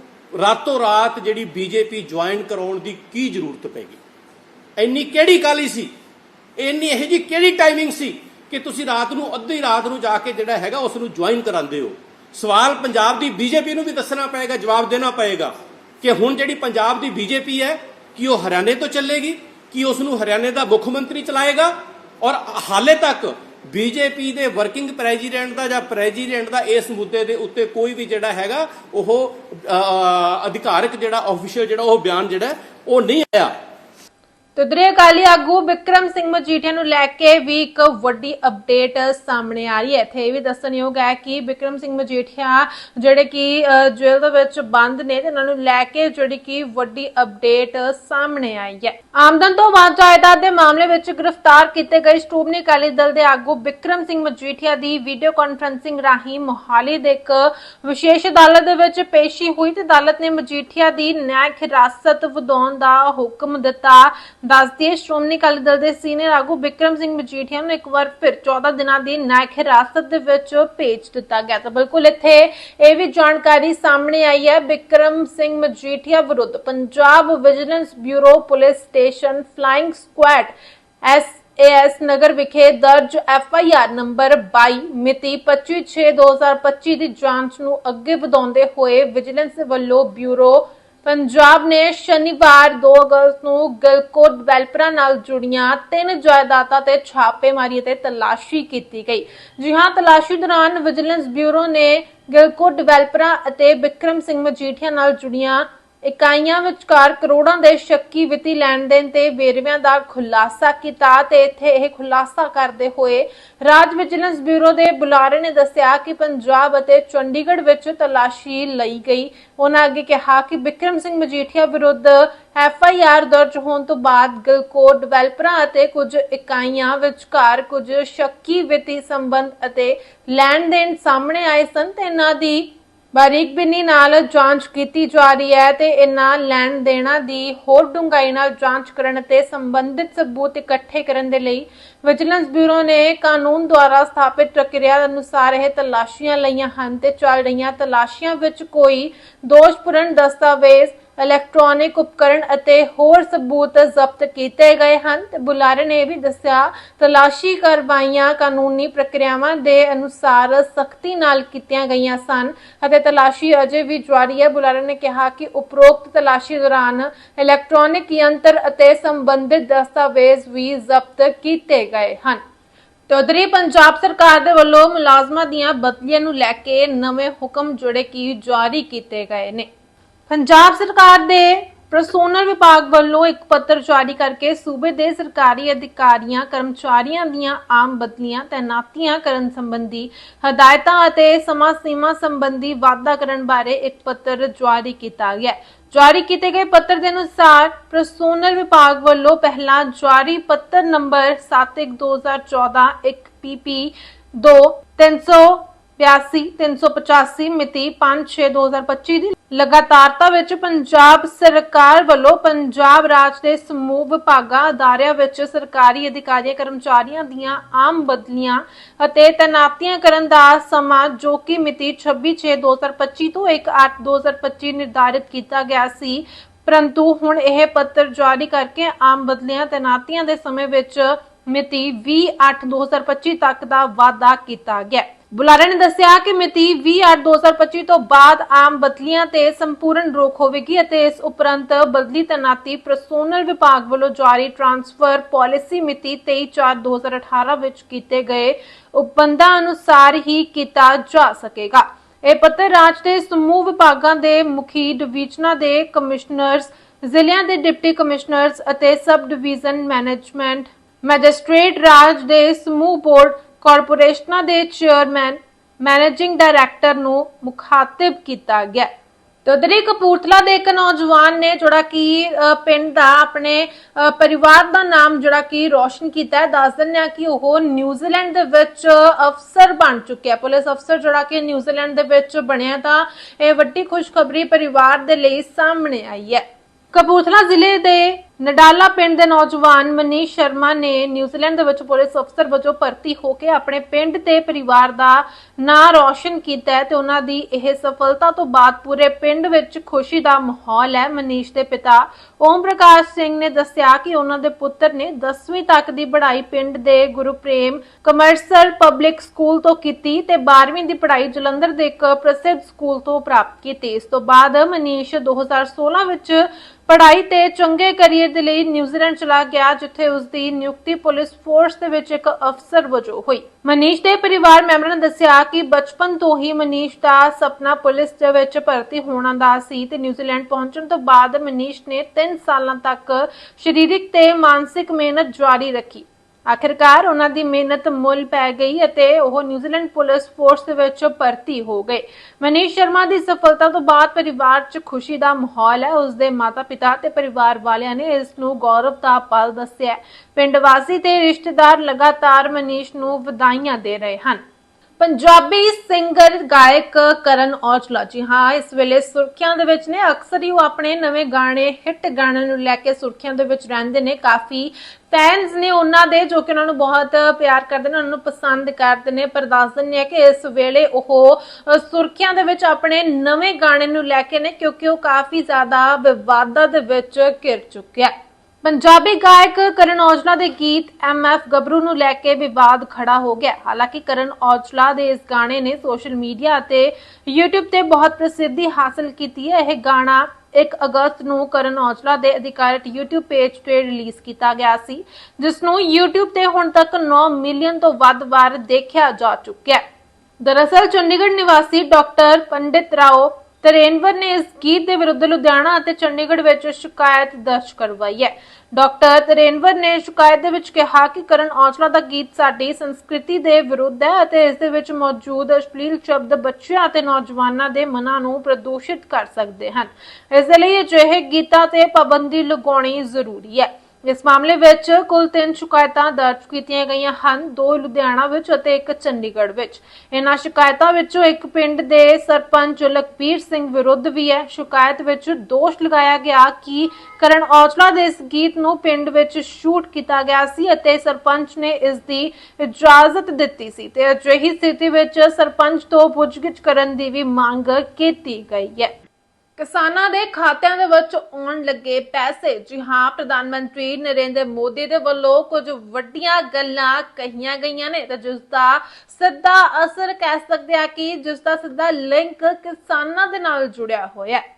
G: ਰਾਤੋਂ ਰਾਤ ਜਿਹੜੀ ਬੀਜੇਪੀ ਜੁਆਇਨ ਕਰਾਉਣ ਦੀ ਕੀ ਜ਼ਰੂਰਤ ਪੈ ਇੰਨੀ ਕਿਹੜੀ ਕਾਲੀ ਸੀ? ਇੰਨੀ ਇਹ ਜੀ ਕਿਹੜੀ ਟਾਈਮਿੰਗ ਸੀ ਕਿ ਤੁਸੀਂ ਰਾਤ ਨੂੰ, ਅੱਧੀ ਰਾਤ ਨੂੰ ਜਾ ਕੇ ਜਿਹੜਾ ਹੈਗਾ ਉਸ ਨੂੰ ਜੁਆਇਨ ਕਰਾਉਂਦੇ ਹੋ? ਸਵਾਲ ਪੰਜਾਬ ਦੀ ਬੀਜੇਪੀ ਨੂੰ ਵੀ ਦੱਸਣਾ ਪਏਗਾ, ਜਵਾਬ ਦੇਣਾ ਪਏਗਾ ਕਿ ਹੁਣ ਜਿਹੜੀ ਪੰਜਾਬ ਦੀ ਬੀਜੇਪੀ ਹੈ, ਕਿ ਉਹ ਹਰਿਆਣੇ ਤੋਂ ਚੱਲੇਗੀ? ਕੀ ਉਸ ਨੂੰ ਹਰਿਆਣੇ ਦਾ ਮੁੱਖ ਮੰਤਰੀ ਚਲਾਏਗਾ? ਔਰ ਹਾਲੇ ਤੱਕ ਬੀਜੇਪੀ ਦੇ ਵਰਕਿੰਗ ਪ੍ਰੈਜ਼ੀਡੈਂਟ ਦਾ ਜਾਂ ਪ੍ਰੈਜ਼ੀਡੈਂਟ ਦਾ ਇਸ ਮੁੱਦੇ ਦੇ ਉੱਤੇ ਕੋਈ ਵੀ ਜਿਹੜਾ ਹੈਗਾ, ਉਹ ਅਧਿਕਾਰਕ ਜਿਹੜਾ ਆਫੀਸ਼ੀਅਲ ਜਿਹੜਾ ਉਹ ਬਿਆਨ ਜਿਹੜਾ, ਉਹ ਨਹੀਂ ਆਇਆ।
A: ਤੇ ਉਧਰੇ ਅਕਾਲੀ ਆਗੂ ਵਿਕਰਮ ਸਿੰਘ ਮਜੀਠੀਆ ਨੂੰ ਲੈ ਕੇ ਵੀ ਇੱਕ ਵੱਡੀ ਅਪਡੇਟ ਸਾਹਮਣੇ ਆ ਰਹੀ ਹੈ। ਇੱਥੇ ਇਹ ਵੀ ਦੱਸਣਯੋਗ ਹੈ ਕਿ ਵਿਕਰਮ ਸਿੰਘ ਮਜੀਠੀਆ ਜਿਹੜੇ ਕਿ ਜੇਲ੍ਹ ਦੇ ਵਿੱਚ ਬੰਦ ਨੇ ਤੇ ਇਹਨਾਂ ਨੂੰ ਲੈ ਕੇ ਜਿਹੜੀ ਕਿ ਵੱਡੀ ਅਪਡੇਟ ਸਾਹਮਣੇ ਆਈ ਹੈ। ਆਮਦਨ ਤੋਂ ਵੱਧ ਜਾਇਦਾਦ ਦੇ ਮਾਮਲੇ ਵਿੱਚ ਗ੍ਰਿਫਤਾਰ ਕੀਤੇ ਗਏ ਸ਼੍ਰੋਮਣੀ ਅਕਾਲੀ ਦਲ ਦੇ ਆਗੂ ਵਿਕਰਮ ਸਿੰਘ ਮਜੀਠੀਆ ਦੀ ਵੀਡੀਓ ਕਾਨਫਰੰਸਿੰਗ ਰਾਹੀਂ ਮੋਹਾਲੀ ਦੇ ਇੱਕ ਵਿਸ਼ੇਸ਼ ਅਦਾਲਤ ਦੇ ਵਿੱਚ ਪੇਸ਼ੀ ਹੋਈ ਤੇ ਅਦਾਲਤ ਨੇ ਮਜੀਠੀਆ ਦੀ ਨਿਆਇਕ ਹਿਰਾਸਤ ਵਧਾਉਣ ਦਾ ਹੁਕਮ ਦਿੱਤਾ। ਦੱਸਦੀ ਹੈ, ਸ਼੍ਰੋਮਣੀ ਅਕਾਲੀ ਦਲ ਦੇ ਸੀਨੀਅਰ ਆਗੂ ਵਿਕਰਮ ਸਿੰਘ ਮਜੀਠੀਆ ਨੂੰ ਇੱਕ ਵਾਰ ਫਿਰ 14 ਦਿਨਾਂ ਦੀ ਨਾਇਕ ਹਿਰਾਸਤ ਦੇ ਵਿੱਚ ਭੇਜ ਦਿੱਤਾ ਗਿਆ ਤਾਂ ਬਿਲਕੁਲ ਇੱਥੇ ਇਹ ਵੀ ਜਾਣਕਾਰੀ ਸਾਹਮਣੇ ਆਈ ਹੈ ਵਿਕਰਮ ਸਿੰਘ ਮਜੀਠੀਆ ਵਿਰੁੱਧ Punjab vigilance bureau police station flying squad S AS Nagar ਵਿਖੇ ਦਰਜ ਐਫ ਆਈ ਆਰ ਨੰਬਰ 22 ਮਿਤੀ 25/6/2025 ਦੀ ਜਾਂਚ ਨੂੰ ਅੱਗੇ ਵਧਾਉਂਦੇ ਹੋਏ ਵਿਜੀਲੈਂਸ ਵੱਲੋਂ ਬਿਊਰੋ ਪੰਜਾਬ ਨੇ ਸ਼ਨੀਵਾਰ 2 ਅਗਸਤ ਨੂੰ ਗਲਕੋਟ ਡਿਵੈਲਪਰਾਂ ਨਾਲ ਜੁੜੀਆਂ ਤਿੰਨ ਜਾਇਦਾਦਾਂ ਤੇ ਛਾਪੇਮਾਰੀ ਅਤੇ ਤਲਾਸ਼ੀ ਕੀਤੀ ਗਈ। ਜੀ ਹਾਂ, ਤਲਾਸ਼ੀ ਦੌਰਾਨ ਵਿਜੀਲੈਂਸ ਬਿਊਰੋ ਨੇ ਗਲਕੋਟ ਡਿਵੈਲਪਰਾਂ ਅਤੇ ਵਿਕਰਮ ਸਿੰਘ ਮਜੀਠੀਆ ਨਾਲ ਜੁੜੀਆਂ ਇਕਾਈਆਂ ਵਿਚਕਾਰ ਕਰੋੜਾਂ ਦੇ ਸ਼ੱਕੀ ਵਿੱਤੀ ਲੈਣ ਦੇਣ ਤੇ ਵੇਰਵਿਆਂ ਦਾ ਖੁਲਾਸਾ ਕੀਤਾ ਤੇ ਇੱਥੇ ਇਹ ਖੁਲਾਸਾ ਕਰਦੇ ਹੋਏ ਰਾਜ ਵਿਜੀਲੈਂਸ ਬਿਊਰੋ ਦੇ ਬੁਲਾਰੇ ਨੇ ਦੱਸਿਆ ਕਿ ਪੰਜਾਬ ਅਤੇ ਚੰਡੀਗੜ੍ਹ ਵਿੱਚ ਤਲਾਸ਼ੀ ਲਈ ਗਈ। ਉਹਨਾਂ ਅੱਗੇ ਕਿਹਾ ਕਿ ਵਿਕਰਮ ਸਿੰਘ ਮਜੀਠੀਆ ਵਿਰੁੱਧ ਐਫ ਆਈ ਆਰ ਦਰਜ ਹੋਣ ਤੋਂ ਬਾਅਦ ਗਲਕੋਟ ਡਿਵੈਲਪਰਾਂ ਅਤੇ ਕੁਝ ਇਕਾਈਆਂ ਵਿਚਕਾਰ ਕੁਝ ਸ਼ੱਕੀ ਵਿੱਤੀ ਸੰਬੰਧ ਅਤੇ ਲੈਣ ਦੇਣ ਸਾਹਮਣੇ ਆਏ ਸਨ ਤੇ ਇਹਨਾਂ ਦੀ ਬਾਰੀਕ ਨਾਲ ਜਾਂਚ ਕੀਤੀ ਜਾ ਰਹੀ ਹੈ ਤੇ ਇਨ੍ਹਾਂ ਲੈਣ ਦੇਣਾ ਦੀ ਹੋਰ ਡੂੰਘਾਈ ਨਾਲ ਜਾਂਚ ਕਰਨ ਤੇ ਸੰਬੰਧਿਤ ਸਬੂਤ ਇਕੱਠੇ ਕਰਨ ਦੇ ਲਈ ਵਿਜੀਲੈਂਸ ਬਿਊਰੋ ਨੇ ਕਾਨੂੰਨ ਦੁਆਰਾ ਸਥਾਪਿਤ ਪ੍ਰਕਿਰਿਆ ਅਨੁਸਾਰ ਇਹ ਤਲਾਸ਼ੀਆਂ ਲਈਆਂ ਹਨ ਤੇ ਚੱਲ ਰਹੀਆਂ ਤਲਾਸ਼ੀਆਂ ਵਿੱਚ ਕੋਈ ਦੋਸ਼ਪੂਰਨ ਦਸਤਾਵੇਜ਼ ਇਲੈਕਟ੍ਰੋਨਿਕ ਉਪਕਰਣ ਅਤੇ ਹੋਰ ਸਬੂਤ ਜ਼ਬਤ ਕੀਤੇ ਗਏ ਹਨ ਤੇ ਬੁਲਾਰੇ ਨੇ ਇਹ ਵੀ ਦੱਸਿਆ, ਤਲਾਸ਼ੀ ਕਾਰਵਾਈਆਂ ਕਾਨੂੰਨੀ ਪ੍ਰਕਿਰਿਆਵਾਂ ਦੇ ਅਨੁਸਾਰ ਸਖਤੀ ਨਾਲ ਕੀਤੀਆਂ ਗਈਆਂ ਸਨ ਅਤੇ ਤਲਾਸ਼ੀ ਅਜੇ ਵੀ ਜਾਰੀ ਹੈ। ਬੁਲਾਰੇ ਨੇ ਕਿਹਾ ਕਿ ਉਪਰੋਕਤ ਤਲਾਸ਼ੀ ਦੌਰਾਨ ਇਲੈਕਟ੍ਰੋਨਿਕ ਯੰਤਰ ਅਤੇ ਸੰਬੰਧਿਤ ਦਸਤਾਵੇਜ਼ ਵੀ ਜ਼ਬਤ ਕੀਤੇ ਗਏ ਹਨ। ਤੇ ਪੰਜਾਬ ਸਰਕਾਰ ਦੇ ਵੱਲੋਂ ਮੁਲਾਜ਼ਮਾਂ ਦੀਆਂ ਬਦਲੀਆਂ ਨੂੰ ਲੈ ਕੇ ਨਵੇਂ ਹੁਕਮ ਜਿਹੜੇ ਕਿ ਜਾਰੀ ਕੀਤੇ ਗਏ ਨੇ। ਪੰਜਾਬ ਸਰਕਾਰ ਦੇ ਪ੍ਰਸੋਨਲ ਵਿਭਾਗ ਵੱਲੋਂ ਇੱਕ ਪੱਤਰ ਜਾਰੀ ਕਰਕੇ ਸੂਬੇ ਦੇ ਸਰਕਾਰੀ ਅਧਿਕਾਰੀਆਂ, ਕਰਮਚਾਰੀਆਂ ਦੀਆਂ ਆਮ ਬਦਲੀਆਂ, ਤੈਨਾਤੀਆਂ ਕਰਨ ਸੰਬੰਧੀ ਹਦਾਇਤਾਂ ਅਤੇ ਸਮਾਂ ਸੀਮਾ ਸੰਬੰਧੀ ਵਾਅਦਾ ਕਰਨ ਬਾਰੇ ਇੱਕ ਪੱਤਰ ਜਾਰੀ ਕੀਤਾ ਗਿਆ ਜਾਰੀ ਕੀਤੇ ਗਏ ਪੱਤਰ ਦੇ ਅਨੁਸਾਰ ਪ੍ਰਸੋਨਲ ਵਿਭਾਗ ਵੱਲੋਂ ਪਹਿਲਾਂ ਜਾਰੀ ਪੱਤਰ ਨੰਬਰ 71/2014 1 PP 2 382 385 ਮਿਤੀ 5/6/2025 ਦੀ ਲਗਾਤਾਰਤਾ ਵਿੱਚ ਪੰਜਾਬ ਸਰਕਾਰ ਵੱਲੋਂ ਪੰਜਾਬ ਰਾਜ ਦੇ ਸਮੂਹ ਵਿਭਾਗਾਂ ਅਦਾਰਿਆਂ ਵਿੱਚ ਸਰਕਾਰੀ ਅਧਿਕਾਰੀਆਂ, ਕਰਮਚਾਰੀਆਂ ਦੀਆਂ ਆਮ ਬਦਲੀਆਂ ਅਤੇ ਤੈਨਾਤੀਆਂ ਕਰਨ ਦਾ ਸਮਾਂ ਜੋ ਕਿ ਮਿਤੀ 26/6/2025 ਤੋਂ 1/8/2025 ਨਿਰਧਾਰਿਤ ਕੀਤਾ ਗਿਆ ਸੀ। ਪਰੰਤੂ ਹੁਣ ਇਹ ਪੱਤਰ ਜਾਰੀ ਕਰਕੇ ਆਮ ਬਦਲੀਆਂ ਤੈਨਾਤੀਆਂ ਦੇ ਸਮੇਂ ਵਿੱਚ ਮਿਤੀ 20/8/2025 ਤੱਕ ਦਾ ਵਾਅਦਾ ਕੀਤਾ ਗਿਆ। ਬੁਲਾਰੇ ਨੇ ਦੱਸਿਆ ਕਿ ਮਿਤੀ 20/8/2025 ਤੋਂ ਬਾਅਦ ਆਮ ਬਦਲੀਆਂ ਤੇ ਸੰਪੂਰਨ ਰੋਕ ਹੋਵੇਗੀ ਅਤੇ ਇਸ ਉਪਰੰਤ ਬਦਲੀ ਤੈਨਾਤੀ ਪ੍ਰਸੋਨਲ ਵਿਭਾਗ ਵੱਲੋਂ ਜਾਰੀ ਟਰਾਂਸਫਰ ਪਾਲਿਸੀ ਮਿਤੀ 23/4/2018 ਵਿੱਚ ਕੀਤੇ ਗਏ ਉਪਬੰਧਾਂ ਅਨੁਸਾਰ ਹੀ ਕੀਤਾ ਜਾ ਸਕੇਗਾ। ਇਹ ਪੱਤਰ ਰਾਜ ਦੇ ਸਮੂਹ ਵਿਭਾਗਾਂ ਦੇ ਮੁਖੀ ਡਿਵੀਜ਼ਨਾਂ ਦੇ ਕਮਿਸ਼ਨਰਸ, ਜ਼ਿਲ੍ਹਿਆਂ ਦੇ ਡਿਪਟੀ ਕਮਿਸ਼ਨਰਸ ਅਤੇ ਸਬ ਡਿਵੀਜ਼ਨ ਮੈਨੇਜਮੈਂਟ ਮੈਜਿਸਟ੍ਰੇਟ ਰਾਜ ਦੇ ਸਮੂਹ ਬੋਰਡ ਕਾਰਪੋਰੇਸ਼ਨਾਂ ਦੇ ਚੇਅਰਮੈਨ, ਮੈਨੇਜਿੰਗ ਡਾਇਰੈਕਟਰ ਨੂੰ ਮੁਖਾਤਿਬ ਕੀਤਾ ਗਿਆ। ਹੈ। ਕਪੂਰਥਲਾ ਦੇ ਇੱਕ ਨੌਜਵਾਨ ਨੇ ਜਿਹੜਾ ਕਿ ਪਿੰਡ ਦਾ ਆਪਣੇ ਪਰਿਵਾਰ ਦਾ ਨਾਮ ਜਿਹੜਾ ਕਿ ਰੋਸ਼ਨ ਕੀਤਾ ਹੈ। ਦੱਸ ਦਿੰਦੇ ਆ ਕਿ ਉਹ ਨਿਊਜ਼ੀਲੈਂਡ ਦੇ ਵਿੱਚ ਅਫਸਰ ਬਣ ਚੁੱਕਿਆ ਪੁਲਿਸ ਅਫਸਰ ਜਿਹੜਾ ਕਿ ਨਿਊਜ਼ੀਲੈਂਡ ਦੇ ਵਿੱਚ ਬਣਿਆ ਤਾਂ ਇਹ ਵੱਡੀ ਖੁਸ਼ਖਬਰੀ ਪਰਿਵਾਰ ਦੇ ਲਈ ਸਾਹਮਣੇ ਆਈ ਹੈ। ਕਪੂਰਥਲਾ ਜ਼ਿਲ੍ਹੇ ਦੇ ਨਡਾਲਾ ਪਿੰਡ ਦੇ ਨੌਜਵਾਨ ਮਨੀਸ਼ ਸ਼ਰਮਾ ਨੇ ਨਿਊਜ਼ੀਲੈਂਡ ਦੇ ਵਿੱਚ ਪੁਲਿਸ ਅਫਸਰ ਵਜੋਂ ਭਰਤੀ ਹੋ ਕੇ ਆਪਣੇ ਪਿੰਡ ਤੇ ਪਰਿਵਾਰ ਦਾ ਨਾਂ ਰੌਸ਼ਨ ਕੀਤਾ ਹੈ ਤੇ ਉਹਨਾਂ ਦੀ ਇਹ ਸਫਲਤਾ ਤੋਂ ਬਾਅਦ ਪੂਰੇ ਪਿੰਡ ਵਿੱਚ ਖੁਸ਼ੀ ਦਾ ਮਾਹੌਲ ਹੈ। ਮਨੀਸ਼ ਦੇ ਪਿਤਾ ਓਮ ਪ੍ਰਕਾਸ਼ ਸਿੰਘ ਨੇ ਦੱਸਿਆ ਕਿ ਉਹਨਾਂ ਦੇ ਪੁੱਤਰ ਨੇ 10ਵੀਂ ਤੱਕ ਦੀ ਪੜ੍ਹਾਈ ਪਿੰਡ ਦੇ Guru Prem commercial public school ਤੋਂ ਕੀਤੀ ਤੇ 12ਵੀਂ ਦੀ ਪੜ੍ਹਾਈ ਜਲੰਧਰ ਦੇ ਇੱਕ ਪ੍ਰਸਿੱਧ ਸਕੂਲ ਤੋਂ ਪ੍ਰਾਪਤ ਕੀਤੀ। ਇਸ ਤੋਂ ਬਾਅਦ ਮਨੀਸ਼ 2016 ਵਿੱਚ ਪੜ੍ਹਾਈ ਤੇ ਚੰਗੇ ਕਰੀਅਰ ਦੇਰ ਦੇ ਲਈ ਨਿਊਜ਼ੀਲੈਂਡ ਚਲਾ ਗਿਆ, ਜਿੱਥੇ ਉਸ ਦੀ ਨਿਯੁਕਤੀ ਪੁਲਿਸ ਫੋਰਸ ਦੇ ਵਿੱਚ ਇੱਕ ਅਫਸਰ ਵਜੋਂ ਹੋਈ। ਮਨੀਸ਼ ਦੇ ਪਰਿਵਾਰ ਮੈਂਬਰਾਂ ਨੇ ਦੱਸਿਆ ਕਿ ਬਚਪਨ ਤੋਂ ਹੀ ਮਨੀਸ਼ ਦਾ ਸੁਪਨਾ ਪੁਲਿਸ ਦੇ ਵਿੱਚ ਭਰਤੀ ਹੋਣਾ ਦਾ ਸੀ ਤੇ ਨਿਊਜ਼ੀਲੈਂਡ ਪਹੁੰਚਣ ਤੋਂ ਬਾਅਦ ਮਨੀਸ਼ ਨੇ 3 ਸਾਲਾਂ ਤੱਕ ਸਰੀਰਕ ਤੇ ਮਾਨਸਿਕ ਮਿਹਨਤ ਜਾਰੀ ਰੱਖੀ। ਆਖਿਰਕਾਰ ਉਹਨਾਂ ਦੀ ਮਿਹਨਤ ਮੁੱਲ ਪੈ ਗਈ ਅਤੇ ਉਹ ਨਿਊਜ਼ੀਲੈਂਡ ਪੁਲਿਸ ਫੋਰਸ ਦੇ ਵਿੱਚ ਭਰਤੀ ਹੋ ਗਏ। ਮਨੀਸ਼ ਸ਼ਰਮਾ ਦੀ ਸਫਲਤਾ ਤੋਂ ਬਾਅਦ ਪਰਿਵਾਰ 'ਚ ਖੁਸ਼ੀ ਦਾ ਮਾਹੌਲ ਹੈ। ਉਸ ਦੇ ਮਾਤਾ-ਪਿਤਾ ਤੇ ਪਰਿਵਾਰ ਵਾਲਿਆਂ ਨੇ ਇਸ ਨੂੰ ਗੌਰਵ ਦਾ ਪਲ ਦੱਸਿਆ ਪਿੰਡ ਵਾਸੀ ਤੇ ਰਿਸ਼ਤੇਦਾਰ ਲਗਾਤਾਰ ਮਨੀਸ਼ ਨੂੰ ਵਧਾਈਆਂ ਦੇ ਰਹੇ ਹਨ। ਪੰਜਾਬੀ ਸਿੰਗਰ, ਗਾਇਕ ਕਰਨ ਔਜਲਾ। ਜੀ ਹਾਂ, ਇਸ ਵੇਲੇ ਸੁਰਖੀਆਂ ਦੇ ਵਿੱਚ ਨੇ। ਅਕਸਰ ਹੀ ਉਹ ਆਪਣੇ ਨਵੇਂ ਗਾਣੇ, ਹਿੱਟ ਗਾਣਿਆਂ ਨੂੰ ਲੈ ਕੇ ਸੁਰਖੀਆਂ ਦੇ ਵਿੱਚ ਰਹਿੰਦੇ ਨੇ। ਕਾਫੀ ਫੈਨਸ ਨੇ ਉਹਨਾਂ ਦੇ, ਜੋ ਕਿ ਉਹਨਾਂ ਨੂੰ ਬਹੁਤ ਪਿਆਰ ਕਰਦੇ ਨੇ, ਉਹਨਾਂ ਨੂੰ ਪਸੰਦ ਕਰਦੇ ਨੇ। ਪਰ ਦੱਸ ਦਿੰਦੇ ਆ ਕਿ ਇਸ ਵੇਲੇ ਉਹ ਸੁਰਖੀਆਂ ਦੇ ਵਿੱਚ ਆਪਣੇ ਨਵੇਂ ਗਾਣੇ ਨੂੰ ਲੈ ਕੇ ਨੇ, ਕਿਉਂਕਿ ਉਹ ਕਾਫੀ ਜ਼ਿਆਦਾ ਵਿਵਾਦਾਂ ਦੇ ਵਿੱਚ ਘਿਰ ਚੁੱਕਿਆ। ਹੈ ਪੰਜਾਬੀ ਗਾਇਕ ਕਰਨ ਔਜਲਾ ਦੇ ਗੀਤ ਐਮ ਐਫ ਗੱਭਰੂ ਨੂੰ ਲੈ ਕੇ ਵਿਵਾਦ ਖੜਾ ਹੋ ਗਿਆ। ਹਾਲਾਂਕਿ ਕਰਨ ਔਜਲਾ ਦੇ ਇਸ ਗਾਣੇ ਨੇ ਸੋਸ਼ਲ ਮੀਡੀਆ ਅਤੇ YouTube ਤੇ ਬਹੁਤ ਪ੍ਰਸਿੱਧੀ ਹਾਸਲ ਕੀਤੀ ਹੈ। ਇਹ ਗਾਣਾ 1 ਅਗਸਤ ਨੂੰ ਕਰਨ ਔਜਲਾ ਦੇ ਅਧਿਕਾਰਤ YouTube ਪੇਜ ਤੇ ਰਿਲੀਜ਼ ਕੀਤਾ ਗਿਆ ਸੀ, ਜਿਸ ਨੂੰ YouTube ਤੇ ਹੁਣ ਤੱਕ 9 ਮਿਲੀਅਨ ਤੋਂ ਵੱਧ ਵਾਰ ਦੇਖਿਆ ਜਾ ਚੁੱਕਿਆ ਹੈ। ਦਰਅਸਲ ਚੰਡੀਗੜ੍ਹ ਨਿਵਾਸੀ ਡਾਕਟਰ ਪੰਡਿਤ ਰਾਓ ਤਰੇਨਵਰ ਨੇ ਇਸ ਗੀਤ ਦੇ ਵਿਰੁੱਧ ਲੁਧਿਆਣਾ ਅਤੇ ਚੰਡੀਗੜ੍ਹ ਵਿੱਚ ਸ਼ਿਕਾਇਤ ਦਰਜ ਕਰਵਾਈ ਹੈ। ਡਾਕਟਰ ਤਰੇਨਵਰ ਨੇ ਸ਼ਿਕਾਇਤ ਦੇ ਵਿੱਚ ਕਿਹਾ ਕਿ ਕਰਨ ਔਜਲਾ ਦਾ ਗੀਤ ਸਾਡੀ ਸੰਸਕ੍ਰਿਤੀ ਦੇ ਵਿਰੁੱਧ ਹੈ ਅਤੇ ਇਸ ਦੇ ਵਿੱਚ ਮੌਜੂਦ ਅਸ਼ਲੀਲ ਸ਼ਬਦ ਬੱਚਿਆਂ ਅਤੇ ਨੌਜਵਾਨਾਂ ਦੇ ਮਨਾਂ ਨੂੰ ਪ੍ਰਦੂਸ਼ਿਤ ਕਰ ਸਕਦੇ ਹਨ। ਇਸ ਦੇ ਲਈ ਅਜਿਹੇ ਗੀਤਾਂ ਤੇ ਪਾਬੰਦੀ ਲਗਾਉਣੀ ਜ਼ਰੂਰੀ ਹੈ। ਇਸ ਮਾਮਲੇ ਵਿੱਚ ਕੁੱਲ ਤਿੰਨ ਸ਼ਿਕਾਇਤਾਂ ਦਰਜ ਕੀਤੀਆਂ ਗਈਆਂ ਹਨ, ਦੋ ਲੁਧਿਆਣਾ ਵਿੱਚ ਅਤੇ ਇੱਕ ਚੰਡੀਗੜ੍ਹ ਵਿੱਚ। ਇਹਨਾਂ ਸ਼ਿਕਾਇਤਾਂ ਵਿੱਚੋਂ ਇੱਕ ਪਿੰਡ ਦੇ ਸਰਪੰਚ ਲਖਬੀਰ ਸਿੰਘ ਵਿਰੁੱਧ ਵੀ ਹੈ। ਸ਼ਿਕਾਇਤ ਵਿੱਚ ਦੋਸ਼ ਲਗਾਇਆ ਗਿਆ ਕਿ ਕਰਨ ਔਜਲਾ ਦੇ ਇਸ ਗੀਤ ਨੂੰ ਪਿੰਡ ਵਿੱਚ ਸ਼ੂਟ ਕੀਤਾ ਗਿਆ ਸੀ ਅਤੇ ਸਰਪੰਚ ਨੇ ਇਸ ਦੀ ਇਜਾਜ਼ਤ ਦਿੱਤੀ ਸੀ ਤੇ ਅਜਿਹੀ ਸਥਿਤੀ ਵਿੱਚ ਸਰਪੰਚ ਤੋਂ ਪੁੱਛਗਿੱਛ ਕਰਨ ਦੀ ਵੀ ਮੰਗ ਕੀਤੀ ਗਈ ਹੈ। ਕਿਸਾਨਾਂ ਦੇ ਖਾਤਿਆਂ ਦੇ ਵਿੱਚ ਆਉਣ ਲੱਗੇ ਪੈਸੇ। ਜੀ ਹਾਂ, ਪ੍ਰਧਾਨ ਮੰਤਰੀ ਨਰਿੰਦਰ ਮੋਦੀ ਦੇ ਵੱਲੋਂ ਕੁਝ ਵੱਡੀਆਂ ਗੱਲਾਂ ਕਹੀਆਂ ਗਈਆਂ ਨੇ ਤੇ ਜਿਸ ਦਾ ਸਿੱਧਾ ਅਸਰ ਕਹਿ ਸਕਦੇ ਆ ਕਿ ਜਿਸ ਦਾ ਸਿੱਧਾ ਲਿੰਕ ਕਿਸਾਨਾਂ ਦੇ ਨਾਲ ਜੁੜਿਆ ਹੋਇਆ ਹੈ।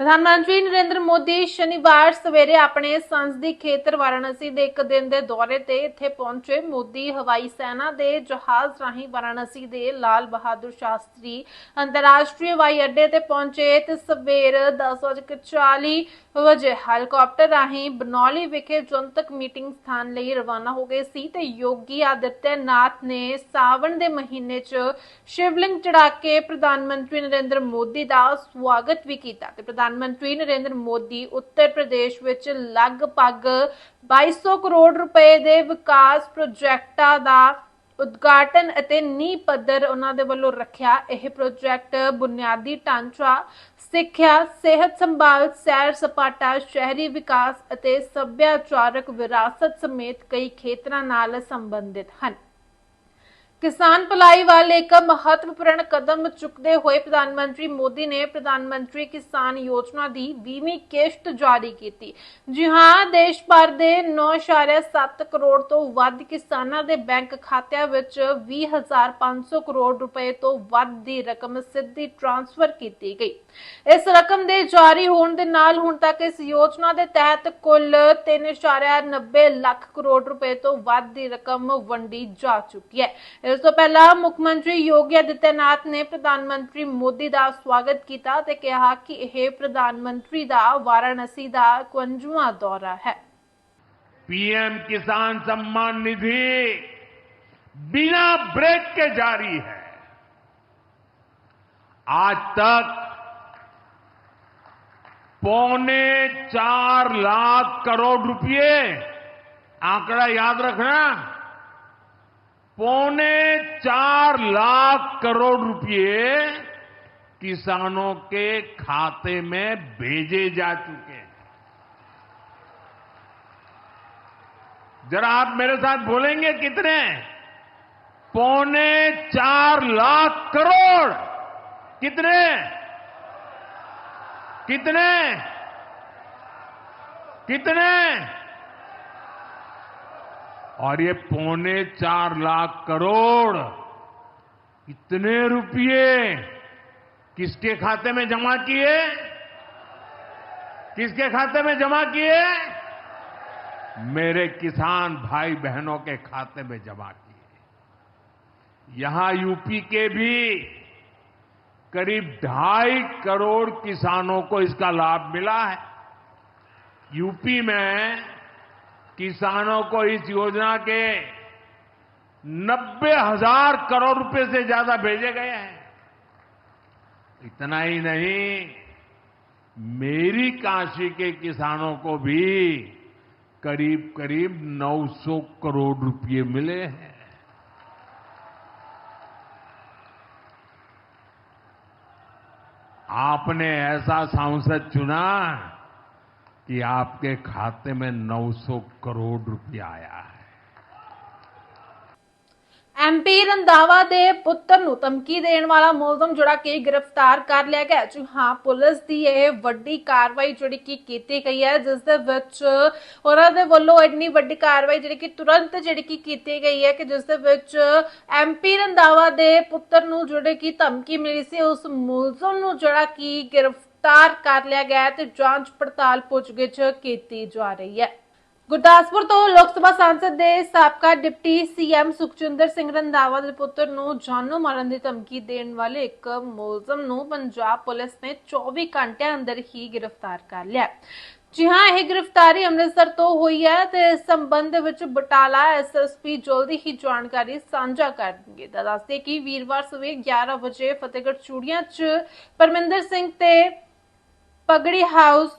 A: ਪ੍ਰਧਾਨ ਮੰਤਰੀ ਨਰਿੰਦਰ ਮੋਦੀ ਸ਼ਨੀਵਾਰ ਸਵੇਰੇ ਆਪਣੇ ਸੰਸਦੀ ਖੇਤਰ ਵਾਰਾਣਸੀ ਦੇ ਇੱਕ ਦਿਨ ਦੇ ਦੌਰੇ ਤੇ ਇੱਥੇ ਪਹੁੰਚੇ। ਮੋਦੀ ਹਵਾਈ ਸੈਨਾ ਦੇ ਜਹਾਜ਼ ਰਾਹੀਂ ਵਾਰਾਣਸੀ ਦੇ ਲਾਲ ਬਹਾਦੁਰ ਸ਼ਾਸਤਰੀ ਅੰਤਰਰਾਸ਼ਟਰੀ ਹਵਾਈ ਅੱਡੇ ਤੇ ਪਹੁੰਚੇ ਤੇ ਸਵੇਰ 10:40 ਵਜੇ ਹੈਲੀਕਾਪਟਰ ਰਾਹੀਂ ਬਨੌਲੀ ਵਿਖੇ ਜਨਤਕ ਮੀਟਿੰਗ ਸਥਾਨ ਲਈ ਰਵਾਨਾ ਹੋ ਗਏ ਸੀ ਤੇ ਯੋਗੀ ਆਦਿੱਤਿਆਨਾਥ ਨੇ ਸਾਵਣ ਦੇ ਮਹੀਨੇ 'ਚ ਸ਼ਿਵਲਿੰਗ ਚੜਾ ਕੇ ਪ੍ਰਧਾਨ ਮੰਤਰੀ ਨਰਿੰਦਰ ਮੋਦੀ ਦਾ ਸਵਾਗਤ ਵੀ ਕੀਤਾ ਤੇ ਪ੍ਰਧਾਨ ਮੰਤਰੀ ਨਰਿੰਦਰ ਮੋਦੀ ਉੱਤਰ ਪ੍ਰਦੇਸ਼ ਵਿੱਚ ਲਗਭਗ 2200 ਕਰੋੜ ਰੁਪਏ ਦੇ ਵਿਕਾਸ ਪ੍ਰੋਜੈਕਟਾਂ ਦਾ ਉਦਘਾਟਨ ਅਤੇ ਨੀਂਹ ਪੱਧਰ ਉਹਨਾਂ ਦੇ ਵੱਲੋਂ ਰੱਖਿਆ। ਇਹ ਪ੍ਰੋਜੈਕਟ ਬੁਨਿਆਦੀ ਢਾਂਚਾ, ਸਿੱਖਿਆ, ਸਿਹਤ ਸੰਭਾਲ, ਸੈਰ ਸਪਾਟਾ, ਸ਼ਹਿਰੀ ਵਿਕਾਸ ਅਤੇ ਸੱਭਿਆਚਾਰਕ ਵਿਰਾਸਤ ਸਮੇਤ ਕਈ ਖੇਤਰਾਂ ਨਾਲ ਸੰਬੰਧਿਤ ਹਨ। ਕਿਸਾਨ ਭਲਾਈ ਵੱਲ ਇੱਕ ਮਹੱਤਵਪੂਰਨ ਕਦਮ ਚੁੱਕਦੇ ਹੋਏ ਪ੍ਰਧਾਨ ਮੰਤਰੀ ਮੋਦੀ ਨੇ ਪ੍ਰਧਾਨ ਮੰਤਰੀ ਕਿਸਾਨ ਯੋਜਨਾ ਦੀ 20ਵੀਂ ਕਿਸ਼ਤ ਜਾਰੀ ਕੀਤੀ। ਜੀ ਹਾਂ, ਦੇਸ਼ ਭਰ ਦੇ 9.7 ਕਰੋੜ ਤੋਂ ਵੱਧ ਕਿਸਾਨਾਂ ਦੇ ਬੈਂਕ ਖਾਤਿਆਂ ਵਿੱਚ 20500 ਕਰੋੜ ਰੁਪਏ ਤੋਂ ਵੱਧ ਦੀ ਰਕਮ ਸਿੱਧੀ ਟ੍ਰਾਂਸਫਰ ਕੀਤੀ ਗਈ। ਇਸ ਰਕਮ ਦੇ ਜਾਰੀ ਹੋਣ ਦੇ ਨਾਲ ਹੁਣ ਤੱਕ ਇਸ ਯੋਜਨਾ ਦੇ ਤਹਿਤ ਕੁੱਲ 3.90 ਲੱਖ ਕਰੋੜ ਰੁਪਏ ਤੋਂ ਵੱਧ ਦੀ ਰਕਮ ਵੰਡੀ ਜਾ ਚੁੱਕੀ ਹੈ। ਇਸ ਤੋਂ ਪਹਿਲਾਂ ਮੁੱਖ ਮੰਤਰੀ ਯੋਗੀ ਆਦਿੱਤਿਆਨਾਥ ਨੇ ਪ੍ਰਧਾਨ ਮੰਤਰੀ ਮੋਦੀ ਦਾ ਸਵਾਗਤ ਕੀਤਾ ਤੇ ਕਿਹਾ ਕਿ ਇਹ ਪ੍ਰਧਾਨ ਮੰਤਰੀ ਦਾ ਵਾਰਾਣਸੀ ਦਾ 51ਵਾਂ ਦੌਰਾ ਹੈ
H: पीएम किसान सम्मान निधि बिना ब्रेक के जारी है आज तक पौने चार लाख करोड़ रुपए आंकड़ा याद रखना पौने चार लाख करोड़ रुपए किसानों के खाते में भेजे जा चुके हैं। जरा आप मेरे साथ बोलेंगे कितने? पौने चार लाख करोड़। कितने? कितने? कितने? और ये पौने चार लाख करोड़ इतने रुपये किसके खाते में जमा किए? किसके खाते में जमा किए? मेरे किसान भाई बहनों के खाते में जमा किए। यहाँ यूपी के भी करीब ढाई करोड़ किसानों को इसका लाभ मिला है। यूपी में किसानों को इस योजना के नब्बे हज़ार करोड़ रुपए से ज़्यादा भेजे गए हैं। इतना ही नहीं, मेरी काशी के किसानों को भी करीब करीब 900 करोड़ रुपए मिले हैं। आपने ऐसा सांसद चुना कि आपके खाते में 900 करोड़ रुपया आया है
A: ਐਮਪੀ ਰੰਦਾਵਾ ਦੇ ਪੁੱਤਰ ਨੂੰ ਧਮਕੀ ਦੇਣ ਵਾਲਾ ਮੁਲਜ਼ਮ ਜਿਹੜਾ ਕਿ ਗ੍ਰਿਫਤਾਰ ਕਰ ਲਿਆ ਗਿਆ ਜੀ ਹਾਂ ਪੁਲਿਸ ਦੀ ਇਹ ਵੱਡੀ ਕਾਰਵਾਈ ਜਿਹੜੀ ਕਿ ਕੀਤੀ ਗਈ ਹੈ ਜਿਸ ਦੇ ਵਿੱਚ ਉਹਨਾਂ ਦੇ ਵੱਲੋਂ ਇੰਨੀ ਵੱਡੀ ਕਾਰਵਾਈ ਜਿਹੜੀ ਕਿ ਤੁਰੰਤ ਜਿਹੜੀ ਕਿ ਕੀਤੀ ਗਈ ਹੈ ਕਿ ਜਿਸ ਦੇ ਵਿੱਚ ਐਮਪੀ ਰੰਦਾਵਾ ਦੇ ਪੁੱਤਰ ਨੂੰ ਜਿਹੜੇ ਕਿ ਧਮਕੀ ਮਿਲੀ ਸੀ ਉਸ ਮੁਲਜ਼ਮ ਨੂੰ ਜਿਹੜਾ ਕਿ ਗ੍ਰਿਫਤਾਰ ਕਰ ਲਿਆ ਗਿਆ ਤੇ ਜਾਂਚ ਪੜਤਾਲ ਪੁੱਛਗਿੱਛ ਕੀਤੀ ਜਾ ਰਹੀ ਹੈ। ਗੁਰਦਾਸਪੁਰ ਤੋਂ ਲੋਕ ਸਭਾ ਸਾਂਸਦ ਦੇ ਸਾਬਕਾ ਡਿਪਟੀ ਸੀਐਮ ਸੁਖਚਿੰਦਰ ਸਿੰਘ ਰੰਧਾਵਾ ਦੇ ਪੁੱਤਰ ਨੂੰ ਜਾਨੋਂ ਮਾਰਨ ਦੀ ਧਮਕੀ ਦੇਣ ਵਾਲੇ ਇੱਕ ਮੁਲਜ਼ਮ ਨੂੰ ਪੰਜਾਬ ਪੁਲਿਸ ਨੇ 24 ਘੰਟਿਆਂ ਅੰਦਰ ਹੀ ਗ੍ਰਿਫਤਾਰ ਕਰ ਲਿਆ ਜੀ ਹਾਂ, ਇਹ ਗ੍ਰਿਫਤਾਰੀ ਅੰਮ੍ਰਿਤਸਰ ਤੋਂ ਹੋਈ ਹੈ ਤੇ ਇਸ ਸੰਬੰਧ ਦੇ ਵਿੱਚ ਬਟਾਲਾ ਐਸਐਸਪੀ ਜਲਦੀ ਹੀ ਜਾਣਕਾਰੀ ਸਾਂਝਾ ਕਰਨਗੇ। ਦੱਸਦੇ ਕਿ ਵੀਰਵਾਰ ਸਵੇਰ 11 ਵਜੇ ਫਤਿਹਗੜ੍ਹ ਚੂੜੀਆਂ 'ਚ ਪਰਮਿੰਦਰ ਸਿੰਘ ਤੇ ਪਗੜੀ ਹਾਊਸ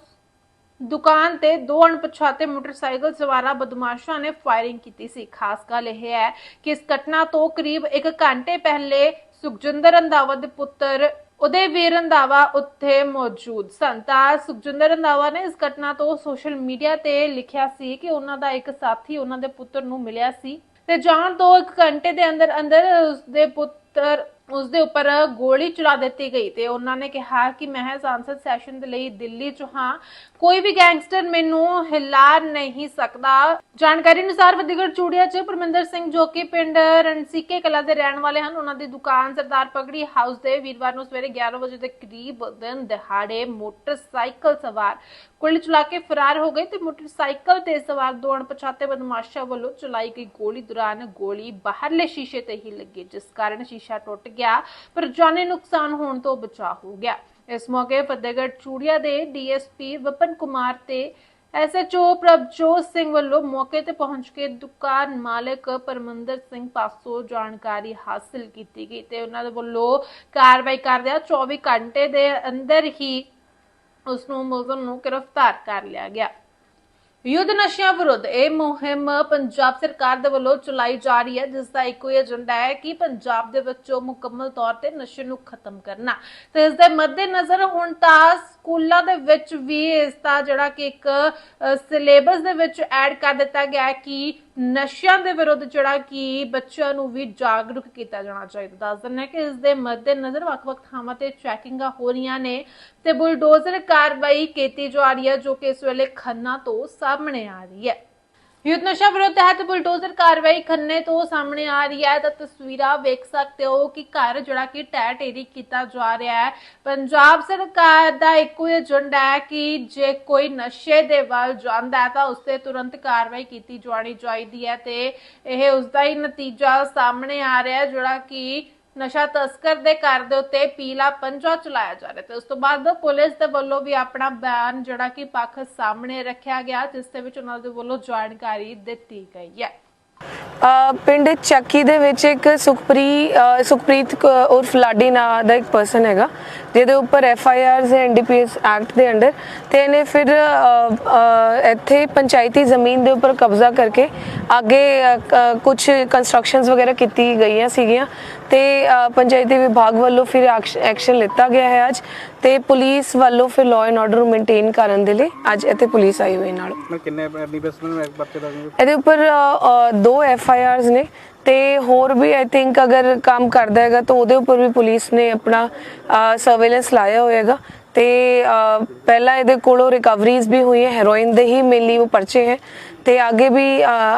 A: ਦੁਕਾਨ ਤੇ ਦੋ ਅਣਪਛਾਤੇ ਮੋਟਰਸਾਈਕਲ ਸਵਾਰਾ ਬਦਮਾਸ਼ਾਂ ਨੇ ਫਾਇਰਿੰਗ ਕੀਤੀ ਸੀ। ਖਾਸ ਗੱਲ ਇਹ ਹੈ ਕਿ ਇਸ ਘਟਨਾ ਤੋਂ ਕਰੀਬ 1 ਘੰਟੇ ਪਹਿਲੇ ਸੁਖਜਿੰਦਰ ਰੰਧਾਵਾ ਦੇ ਪੁੱਤਰ ਉਦੇ ਵੀਰ ਰੰਧਾਵਾ ਉੱਥੇ ਮੌਜੂਦ ਸਨ। ਤਾਂ ਸੁਖਜਿੰਦਰ ਰੰਧਾਵਾ ਨੇ ਇਸ ਘਟਨਾ ਤੋਂ ਸੋਸ਼ਲ ਮੀਡੀਆ ਤੇ ਲਿਖਿਆ ਸੀ ਕਿ ਉਹਨਾਂ ਦਾ ਇੱਕ ਸਾਥੀ ਉਹਨਾਂ ਦੇ ਪੁੱਤਰ ਨੂੰ ਮਿਲਿਆ ਸੀ ਤੇ ਜਾਣ ਤੋਂ 1 ਘੰਟੇ ਦੇ ਅੰਦਰ ਅੰਦਰ ਉਸਦੇ ਪੁੱਤਰ ਉਸਦੇ ਉੱਪਰ ਗੋਲੀ ਚਲਾ ਦਿੱਤੀ ਗਈ ਤੇ ਉਹਨਾਂ ਨੇ ਕਿਹਾ ਕਿ ਮੈਂ ਸੰਸਦ ਸੈਸ਼ਨ ਦੇ ਲਈ ਦਿੱਲੀ ਚ ਹਾਂ। ਕੋਈ ਵੀ ਗੈਂਗਸਟਰ ਮੈਨੂੰ ਹਿਲਾ ਨਹੀਂ ਸਕਦਾ। ਜਾਣਕਾਰੀ ਅਨੁਸਾਰ ਫਤਿਹਗੜ੍ਹ ਚੂੜੀਆ ਚ ਪਰਮਿੰਦਰ ਸਿੰਘ ਜੋ ਕਿ ਪਿੰਡ ਰਣਸੀਕੇ ਕਲਾ ਦੇ ਰਹਿਣ ਵਾਲੇ ਹਨ, ਉਹਨਾਂ ਦੀ ਦੁਕਾਨ ਸਰਦਾਰ ਪਗੜੀ ਹਾਊਸ ਦੇ ਵੀਰਵਾਰ ਨੂੰ ਸਵੇਰੇ 11 ਵਜੇ ਦੇ ਕਰੀਬ ਦਿਨ ਦਿਹਾੜੇ ਮੋਟਰਸਾਈਕਲ ਸਵਾਰ ਕੁੱਲ ਚਲਾ ਕੇ ਫਰਾਰ ਹੋ ਗਏ ਤੇ ਮੋਟਰਸਾਈਕਲ ਤੇ ਸਵਾਰ ਦੋ ਅਣਪਛਾਤੇ ਬਦਮਾਸ਼ਾਂ ਵੱਲੋਂ ਚਲਾਈ ਗਈ ਗੋਲੀ ਦੌਰਾਨ ਗੋਲੀ ਬਾਹਰਲੇ ਸ਼ੀਸ਼ੇ ਤੇ ਹੀ ਲੱਗੀ, ਜਿਸ ਕਾਰਨ ਸ਼ੀਸ਼ਾ ਟੁੱਟ ਗਿਆ, ਪਰ ਜਾਨੀ ਨੁਕਸਾਨ ਹੋਣ ਤੋਂ ਬਚਾ ਹੋ ਗਿਆ। ਇਸ ਮੌਕੇ ਫਤਿਹਗੜ੍ਹ ਚੂੜੀਆ ਦੇ ਡੀਐਸਪੀ ਵਿਪਨ ਕੁਮਾਰ ਤੇ ਐਸਐਚਓ ਪ੍ਰਭਜੋਤ ਸਿੰਘ ਵੱਲੋਂ ਮੌਕੇ ਤੇ ਪਹੁੰਚ ਕੇ ਦੁਕਾਨ ਮਾਲਕ ਪਰਮੰਦਰ ਸਿੰਘ ਪਾਸੋਂ ਜਾਣਕਾਰੀ ਹਾਸਲ ਕੀਤੀ ਗਈ ਤੇ ਉਹਨਾਂ ਦੇ ਵੱਲੋਂ ਕਾਰਵਾਈ ਕਰਦਿਆਂ 24 ਘੰਟੇ ਦੇ ਅੰਦਰ ਹੀ ਉਸ ਨੂੰ ਮੁਲਜ਼ਮ ਨੂੰ ਗ੍ਰਿਫਤਾਰ ਕਰ ਲਿਆ ਗਿਆ। ਯੁੱਧ ਨਸ਼ਿਆਂ ਵਿਰੁੱਧ ਇਹ ਮੁਹਿੰਮ ਪੰਜਾਬ ਸਰਕਾਰ ਦੇ ਵੱਲੋਂ ਚਲਾਈ ਜਾ ਰਹੀ ਹੈ, ਜਿਸ ਦਾ ਇੱਕੋ ਹੀ ਏਜੰਡਾ ਹੈ ਕਿ ਪੰਜਾਬ ਦੇ ਵਿੱਚੋਂ ਮੁਕੰਮਲ ਤੌਰ ਤੇ ਨਸ਼ੇ ਨੂੰ ਖਤਮ ਕਰਨਾ। ਤੇ ਇਸ ਦੇ ਮੱਦੇਨਜ਼ਰ ਹੁਣ ਤਾਂ ਸਕੂਲਾਂ ਦੇ ਵਿੱਚ ਵੀ ਇਸ ਦਾ ਜਿਹੜਾ ਕਿ ਇੱਕ ਸਿਲੇਬਸ ਦੇ ਵਿੱਚ ਐਡ ਕਰ ਦਿੱਤਾ ਗਿਆ ਹੈ ਕਿ ਨਸ਼ਿਆਂ ਦੇ ਵਿਰੁੱਧ ਜਿਹੜਾ ਕਿ ਬੱਚਿਆਂ ਨੂੰ ਵੀ ਜਾਗਰੂਕ ਕੀਤਾ ਜਾਣਾ ਚਾਹੀਦਾ। ਦੱਸ ਦਿੰਦੇ ਹਾਂ ਕਿ ਇਸ ਦੇ ਮੱਦੇਨਜ਼ਰ ਵੱਖ-ਵੱਖ ਥਾਵਾਂ ਤੇ ਚੈਕਿੰਗਾਂ ਹੋ ਰਹੀਆਂ ਨੇ ਤੇ ਬੁਲਡੋਜ਼ਰ ਕਾਰਵਾਈ ਕੀਤੀ ਜਾ ਰਹੀ ਹੈ ਜੋ ਕਿ ਇਸ ਵੇਲੇ ਖੰਨਾ ਤੋਂ ਸਾਹਮਣੇ ਆ ਰਹੀ ਹੈ। ਯੁੱਧ ਨਸ਼ਾ ਵਿਰੋਧ ਤਹਿਤ ਬੁਲਡੋਜ਼ਰ ਕਾਰਵਾਈ ਖੰਨੇ ਤੋਂ ਸਾਹਮਣੇ ਆ ਰਹੀ ਹੈ। ਤਾਂ ਤਸਵੀਰਾਂ ਵੇਖ ਸਕਦੇ ਹੋ ਕਿ ਘਰ ਜਿਹੜਾ ਕਿ ਟੈ ਢੇਰੀ ਕੀਤਾ ਜਾ ਰਿਹਾ ਹੈ। ਪੰਜਾਬ ਸਰਕਾਰ ਦਾ ਇੱਕੋ ਏਜੰਡਾ ਹੈ ਕਿ ਜੇ ਕੋਈ ਨਸ਼ੇ ਦੇ ਵੱਲ ਜਾਂਦਾ ਹੈ ਤਾਂ ਉਸ ਤੇ ਤੁਰੰਤ ਕਾਰਵਾਈ ਕੀਤੀ ਜਾਣੀ ਚਾਹੀਦੀ ਹੈ ਤੇ ਇਹ ਉਸ ਦਾ ਹੀ ਨਤੀਜਾ ਸਾਹਮਣੇ ਆ ਰਿਹਾ ਹੈ, ਜਿਹੜਾ ਕਿ ਨਸ਼ਾ ਤਸਕਰ ਦੇ ਘਰ ਦੇ ਉੱਤੇ ਪੀਲਾ ਪੰਜਾ ਚਲਾਇਆ ਜਾ ਰਿਹਾ ਤੇ ਉਸ ਤੋਂ ਬਾਅਦ ਪੁਲਿਸ ਦੇ ਵੱਲੋਂ ਵੀ ਆਪਣਾ ਬਿਆਨ ਜਿਹੜਾ ਕਿ ਪੱਖ ਸਾਹਮਣੇ ਰੱਖਿਆ ਗਿਆ ਜਿਸ ਦੇ ਵਿੱਚ ਉਹਨਾਂ ਦੇ ਵੱਲੋਂ ਜਾਣਕਾਰੀ ਦਿੱਤੀ ਗਈ ਹੈ।
I: ਪਿੰਡ ਚੱਕੀ ਦੇ ਵਿੱਚ ਇੱਕ ਸੁਖਪ੍ਰੀ ਸੁਖਪ੍ਰੀਤ ਉਰਫ ਲਾਡੀ ਨਾਂ ਦਾ ਇੱਕ ਪਰਸਨ ਹੈਗਾ ਜਿਹਦੇ ਉੱਪਰ F I Rs and DPS act ਦੇ ਅੰਡਰ ਤੇ ਇਹਨੇ ਫਿਰ ਅ, ਇੱਥੇ ਪੰਚਾਇਤੀ ਜ਼ਮੀਨ ਦੇ ਉੱਪਰ ਕਬਜ਼ਾ ਕਰਕੇ ਅੱਗੇ ਕੁਝ ਕੰਸਟਰਕਸ਼ਨਸ ਵਗੈਰਾ ਕੀਤੀ ਗਈਆਂ ਸੀਗੀਆਂ ਤੇ ਪੰਚਾਇਤੀ ਵਿਭਾਗ ਵੱਲੋਂ ਫਿਰ ਐਕਸ਼ਨ ਲਿੱਤਾ ਗਿਆ ਹੈ ਅੱਜ ਤੇ ਪੁਲਿਸ ਵੱਲੋਂ ਫਿਰ ਲਾਅ ਐਂਡ ਆਰਡਰ ਮੇਨਟੇਨ ਕਰਨ ਦੇ ਲਈ ਅੱਜ ਇੱਥੇ ਪੁਲਿਸ ਆਈ ਹੋਈ ਨਾਲ
C: ਮੈਂ ਕਿੰਨੇ ਇਨਵੈਸਟਮੈਂਟ ਇੱਕ ਬੱਚੇ ਦਾ ਜੀ?
I: ਇਹਦੇ ਉੱਪਰ ਦੋ ਐਫ ਆਈ ਆਰਸ ਨੇ ਤੇ ਹੋਰ ਵੀ ਆਈ ਥਿੰਕ ਅਗਰ ਕੰਮ ਕਰਦਾ ਹੈਗਾ ਤਾਂ ਉਹਦੇ ਉੱਪਰ ਵੀ ਪੁਲਿਸ ਨੇ ਆਪਣਾ ਸਰਵੇਲੈਂਸ ਲਾਇਆ ਹੋਏਗਾ ਤੇ ਪਹਿਲਾਂ ਇਹਦੇ ਕੋਲੋਂ ਰਿਕਵਰੀਜ਼ ਵੀ ਹੋਈ ਹੈ ਹੈਰੋਇਨ ਦੇ ਹੀ ਮੇਨਲੀ ਉਹ ਪਰਚੇ ਹੈ। ਤੇ ਅੱਗੇ ਵੀ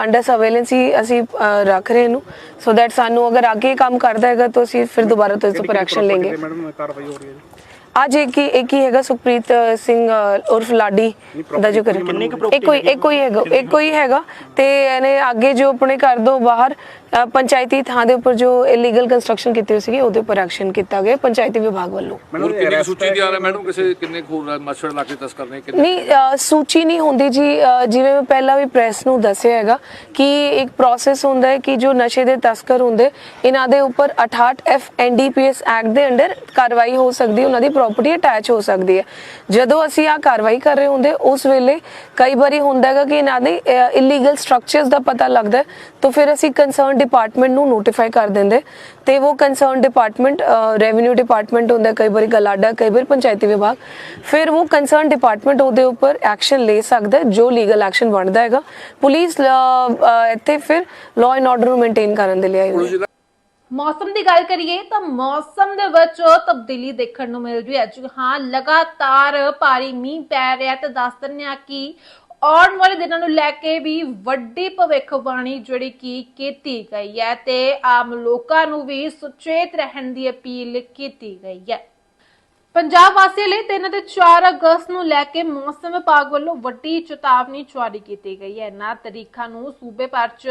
I: ਅੰਡਰ ਸਰਵੇਲੈਂਸ ਹੀ ਅਸੀਂ ਰੱਖ ਰਹੇ ਇਹਨੂੰ ਸੋ ਦੈਟ ਸਾਨੂੰ ਅਗਰ ਅੱਗੇ ਕੰਮ ਕਰਦਾ ਹੈਗਾ ਤਾਂ ਅਸੀਂ ਫਿਰ ਦੁਬਾਰਾ ਤੋਂ ਇਸ ਉੱਪਰ ਐਕਸ਼ਨ
C: ਮੈਡਮ ਕਾਰਵਾਈ ਹੋ ਰਹੀ ਹੈ
I: ਅੱਜ ਇੱਕ ਹੀ ਇੱਕ ਹੀ ਹੈਗਾ ਸੁਖਪ੍ਰੀਤ ਸਿੰਘ ਉਰਫ ਲਾਡੀ ਦਾ ਜੋ ਕਰ ਇੱਕੋ ਹੀ ਇੱਕੋ ਹੀ ਹੈਗਾ ਇੱਕੋ ਹੀ ਹੈਗਾ ਤੇ ਇਹਨੇ ਅੱਗੇ ਜੋ ਆਪਣੇ ਘਰ ਤੋਂ ਬਾਹਰ ਪੰਚਾਇਤੀ ਥਾਂ ਦੇ ਉੱਪਰ ਜੋ ਇਲੀਗਲ ਕੰਸਟਰਕਸ਼ਨ ਕੀਤੀ ਹੋਈ ਸੀਗੀ ਉਹਦੇ ਉੱਪਰ ਐਕਸ਼ਨ ਕੀਤਾ ਗਿਆ ਪੰਚਾਇਤੀ ਵਿਭਾਗ ਵੱਲੋਂ।
J: ਹੋਰ ਕਿੰਨੀ ਕੁ ਸੂਚੀ ਦੀ ਆ ਰਿਹਾ ਮੈਡਮ ਕਿਸੇ ਕਿੰਨੇ ਖੂਰ ਮੱਛੜ ਇਲਾਕੇ ਤਸਕਰ ਨੇ ਕਿੰਨੇ
I: ਨਹੀਂ ਸੂਚੀ ਨਹੀਂ ਹੁੰਦੀ ਜੀ ਜਿਵੇਂ ਮੈਂ ਪਹਿਲਾਂ ਵੀ ਪ੍ਰੈਸ ਨੂੰ ਦੱਸਿਆ ਹੈਗਾ ਕਿ ਇੱਕ ਪ੍ਰੋਸੈਸ ਹੁੰਦਾ ਹੈ ਕਿ ਜੋ ਨਸ਼ੇ ਦੇ ਤਸਕਰ ਹੁੰਦੇ ਇਹਨਾਂ ਦੇ ਉੱਪਰ 68 ਐਫ ਐਨਡੀਪੀਐਸ ਐਕਟ ਦੇ ਅੰਡਰ ਕਾਰਵਾਈ ਹੋ ਸਕਦੀ ਉਹਨਾਂ ਦੀ ਪ੍ਰਾਪਰਟੀ ਅਟੈਚ ਹੋ ਸਕਦੀ ਹੈ। ਜਦੋਂ ਅਸੀਂ ਆ ਕਾਰਵਾਈ ਕਰ ਰਹੇ ਹੁੰਦੇ, ਉਸ ਵੇਲੇ ਕਈ ਵਾਰੀ ਹੁੰਦਾ ਹੈਗਾ ਕਿ ਇਹਨਾਂ ਦੇ ਇਲੀਗਲ ਸਟਰਕਚਰਸ ਦਾ ਪਤਾ ਲੱਗਦਾ ਤਾਂ ਫਿਰ ਅਸੀਂ ਕੰਸਰਨ ਡਿਪਾਰਟਮੈਂਟ ਨੂੰ ਨੋਟੀਫਾਈ ਕਰ ਦਿੰਦੇ ਤੇ ਉਹ ਕੰਸਰਨ ਡਿਪਾਰਟਮੈਂਟ ਰੈਵਨਿਊ ਡਿਪਾਰਟਮੈਂਟ ਹੁੰਦਾ ਕਈ ਵਾਰੀ ਗਲਾਡਾ, ਕਈ ਵਾਰੀ ਪੰਚਾਇਤੀ ਵਿਭਾਗ। ਫਿਰ ਉਹ ਕੰਸਰਨ ਡਿਪਾਰਟਮੈਂਟ ਉਹਦੇ ਉੱਪਰ ਐਕਸ਼ਨ ਲੈ ਸਕਦਾ ਜੋ ਲੀਗਲ ਐਕਸ਼ਨ ਬਣਦਾ ਹੈਗਾ। ਪੁਲਿਸ ਇੱਥੇ ਫਿਰ ਲਾਅ ਐਂਡ ਆਰਡਰ ਨੂੰ ਮੇਨਟੇਨ ਕਰਨ ਦੇ ਲਈ ਆਈ ਹੋਈ
A: ਮੌਸਮ ਦੀ ਗੱਲ ਕਰੀਏ ਤਾਂ ਮੌਸਮ ਦੇ ਵਿੱਚ ਤਬਦੀਲੀ ਦੇਖਣ ਨੂੰ ਮਿਲ ਰਹੀ ਹੈ। ਜੀ ਹਾਂ, ਲਗਾਤਾਰ ਭਾਰੀ ਮੀਂਹ ਪੈ ਰਿਹਾ ਤੇ ਦੱਸ ਦਿੰਦੇ ਆ ਕਿ ਆਉਣ ਵਾਲੇ ਦਿਨਾਂ ਨੂੰ ਲੈ ਕੇ ਵੀ ਵੱਡੀ ਭਵਿੱਖਬਾਣੀ ਜਿਹੜੀ ਕੀ ਕੀਤੀ ਗਈ ਹੈ ਤੇ ਆਮ ਲੋਕਾਂ ਨੂੰ ਵੀ ਸੁਚੇਤ ਰਹਿਣ ਦੀ ਅਪੀਲ ਕੀਤੀ ਗਈ ਹੈ। ਪੰਜਾਬ ਵਾਸੀਆਂ ਲਈ 3 ਤੇ 4 ਅਗਸਤ ਨੂੰ ਲੈ ਕੇ ਮੌਸਮ ਵਿਭਾਗ ਵੱਲੋਂ ਵੱਡੀ ਚੇਤਾਵਨੀ ਜਾਰੀ ਕੀਤੀ ਗਈ ਹੈ। ਇਹਨਾਂ ਤਰੀਕਾਂ ਨੂੰ ਸੂਬੇ ਭਰ 'ਚ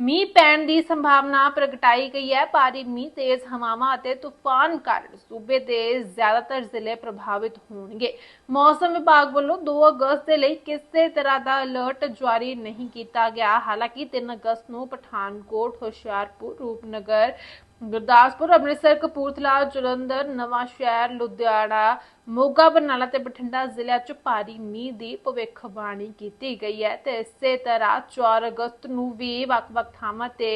A: ਮੀਂਹ ਪੈਣ ਦੀ ਸੰਭਾਵਨਾ ਪ੍ਰਗਟਾਈ ਗਈ ਹੈ। ਭਾਰੀ ਮੀਂਹ, ਤੇਜ਼ ਹਵਾਵਾਂ ਅਤੇ ਤੂਫਾਨ ਕਾਰਨ ਸੂਬੇ ਦੇ ਜ਼ਿਆਦਾਤਰ ਜ਼ਿਲ੍ਹੇ ਪ੍ਰਭਾਵਿਤ ਹੋਣਗੇ। ਮੌਸਮ ਵਿਭਾਗ ਵੱਲੋਂ 2 ਅਗਸਤ ਦੇ ਲਈ ਕਿਸੇ ਤਰ੍ਹਾਂ ਦਾ ਅਲਰਟ ਜਾਰੀ ਨਹੀਂ ਕੀਤਾ ਗਿਆ। ਹਾਲਾਂਕਿ 3 ਅਗਸਤ ਨੂੰ ਪਠਾਨਕੋਟ, ਹੁਸ਼ਿਆਰਪੁਰ, ਰੂਪਨਗਰ ਗੁਰਦਾਸਪੁਰ, ਅੰਮ੍ਰਿਤਸਰ, ਕਪੂਰਥਲਾ, ਜਲੰਧਰ, ਨਵਾਂ ਸ਼ਹਿਰ, ਲੁਧਿਆਣਾ, ਮੋਗਾ, ਬਰਨਾਲਾ ਤੇ ਬਠਿੰਡਾ ਜ਼ਿਲ੍ਹਿਆਂ 'ਚ ਭਾਰੀ ਮੀਂਹ ਦੀ ਭਵਿੱਖਬਾਣੀ ਕੀਤੀ ਗਈ ਹੈ ਤੇ ਇਸੇ ਤਰ੍ਹਾਂ 4 ਅਗਸਤ ਨੂੰ ਵੀ ਵੱਖ-ਵੱਖ ਥਾਵਾਂ ਤੇ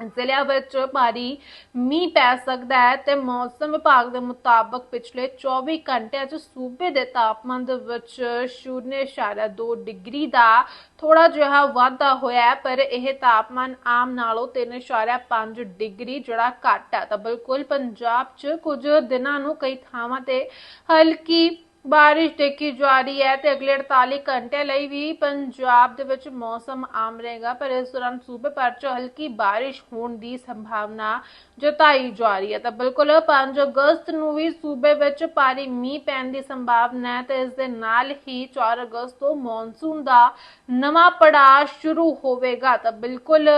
A: ਜ਼ਿਲ੍ਹਿਆਂ ਵਿੱਚ ਭਾਰੀ ਮੀਂਹ ਪੈ ਸਕਦਾ ਹੈ ਤੇ ਮੌਸਮ ਵਿਭਾਗ ਦੇ ਮੁਤਾਬਕ ਪਿਛਲੇ 24 ਘੰਟਿਆਂ 'ਚ ਸੂਬੇ ਦੇ ਤਾਪਮਾਨ ਦੇ ਵਿੱਚ 0.2 ਡਿਗਰੀ ਦਾ ਥੋੜਾ ਜਿਹਾ ਵਾਧਾ ਹੋਇਆ ਹੈ, ਪਰ ਇਹ ਤਾਪਮਾਨ ਆਮ ਨਾਲੋਂ 3.5 ਡਿਗਰੀ ਜਿਹੜਾ ਘੱਟ ਹੈ। ਤਾਂ ਬਿਲਕੁਲ ਪੰਜਾਬ 'ਚ ਕੁਝ ਦਿਨਾਂ ਨੂੰ ਕਈ ਥਾਵਾਂ ਤੇ ਹਲਕੀ ਬਾਰਿਸ਼ ਦੇਖੀ ਜਾ ਰਹੀ ਹੈ ਤੇ ਅਗਲੇ 48 ਘੰਟੇ ਲਈ ਵੀ ਪੰਜਾਬ ਦੇ ਵਿੱਚ ਮੌਸਮ ਆਮ ਰਹੇਗਾ, ਪਰ ਇਸ ਦੌਰਾਨ ਸੂਬੇ ਭਰ 'ਚ ਹਲਕੀ ਬਾਰਿਸ਼ ਹੋਣ ਦੀ ਸੰਭਾਵਨਾ ਜਤਾਈ ਜਾ ਰਹੀ ਹੈ। ਤਾਂ ਬਿਲਕੁਲ 5 ਅਗਸਤ ਨੂੰ ਵੀ ਸੂਬੇ ਵਿੱਚ ਭਾਰੀ ਮੀਂਹ ਪੈਣ ਦੀ ਸੰਭਾਵਨਾ ਹੈ ਤੇ ਇਸ ਦੇ ਨਾਲ ਹੀ 4 ਅਗਸਤ ਤੋਂ ਮੌਨਸੂਨ ਦਾ ਨਵਾਂ ਪੜਾਅ ਸ਼ੁਰੂ ਹੋਵੇਗਾ। ਤਾਂ ਬਿਲਕੁਲ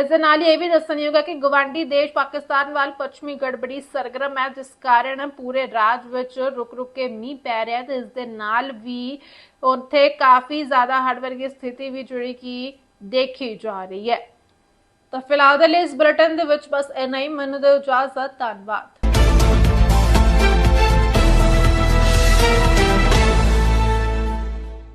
A: ਇਸ ਦੇ ਨਾਲ ਹੀ ਇਹ ਵੀ ਦੱਸਣੀ ਹੈ ਕਿ ਗਵਾਂਡੀ ਦੇਸ਼ ਪਾਕਿਸਤਾਨ ਵੱਲ ਪੱਛਮੀ ਗੜਬੜੀ ਸਰਗਰਮ ਹੈ, ਜਿਸ ਕਾਰਨ ਪੂਰੇ ਰਾਜ ਵਿੱਚ ਰੁਕ-ਰੁਕ ਕੇ ਮੀਂਹ ਪੈ ਰਿਹਾ ਤੇ ਇਸ ਦੇ ਨਾਲ ਵੀ ਉੱਥੇ ਕਾਫੀ ਜ਼ਿਆਦਾ ਹੜ ਵਰਗੀ ਸਥਿਤੀ ਵੀ ਜੁੜੀ ਕੀ ਦੇਖੀ ਜਾ ਰਹੀ ਹੈ। ਤਾਂ ਫਿਲਹਾਲ ਦੇ ਲਈ ਇਸ ਬੁਲੇਟਨ ਦੇ ਵਿੱਚ ਬਸ ਇੰਨਾ ਹੀ। ਮੈਨੂੰ ਦਿਓ ਇਜਾਜ਼ਤ, ਧੰਨਵਾਦ।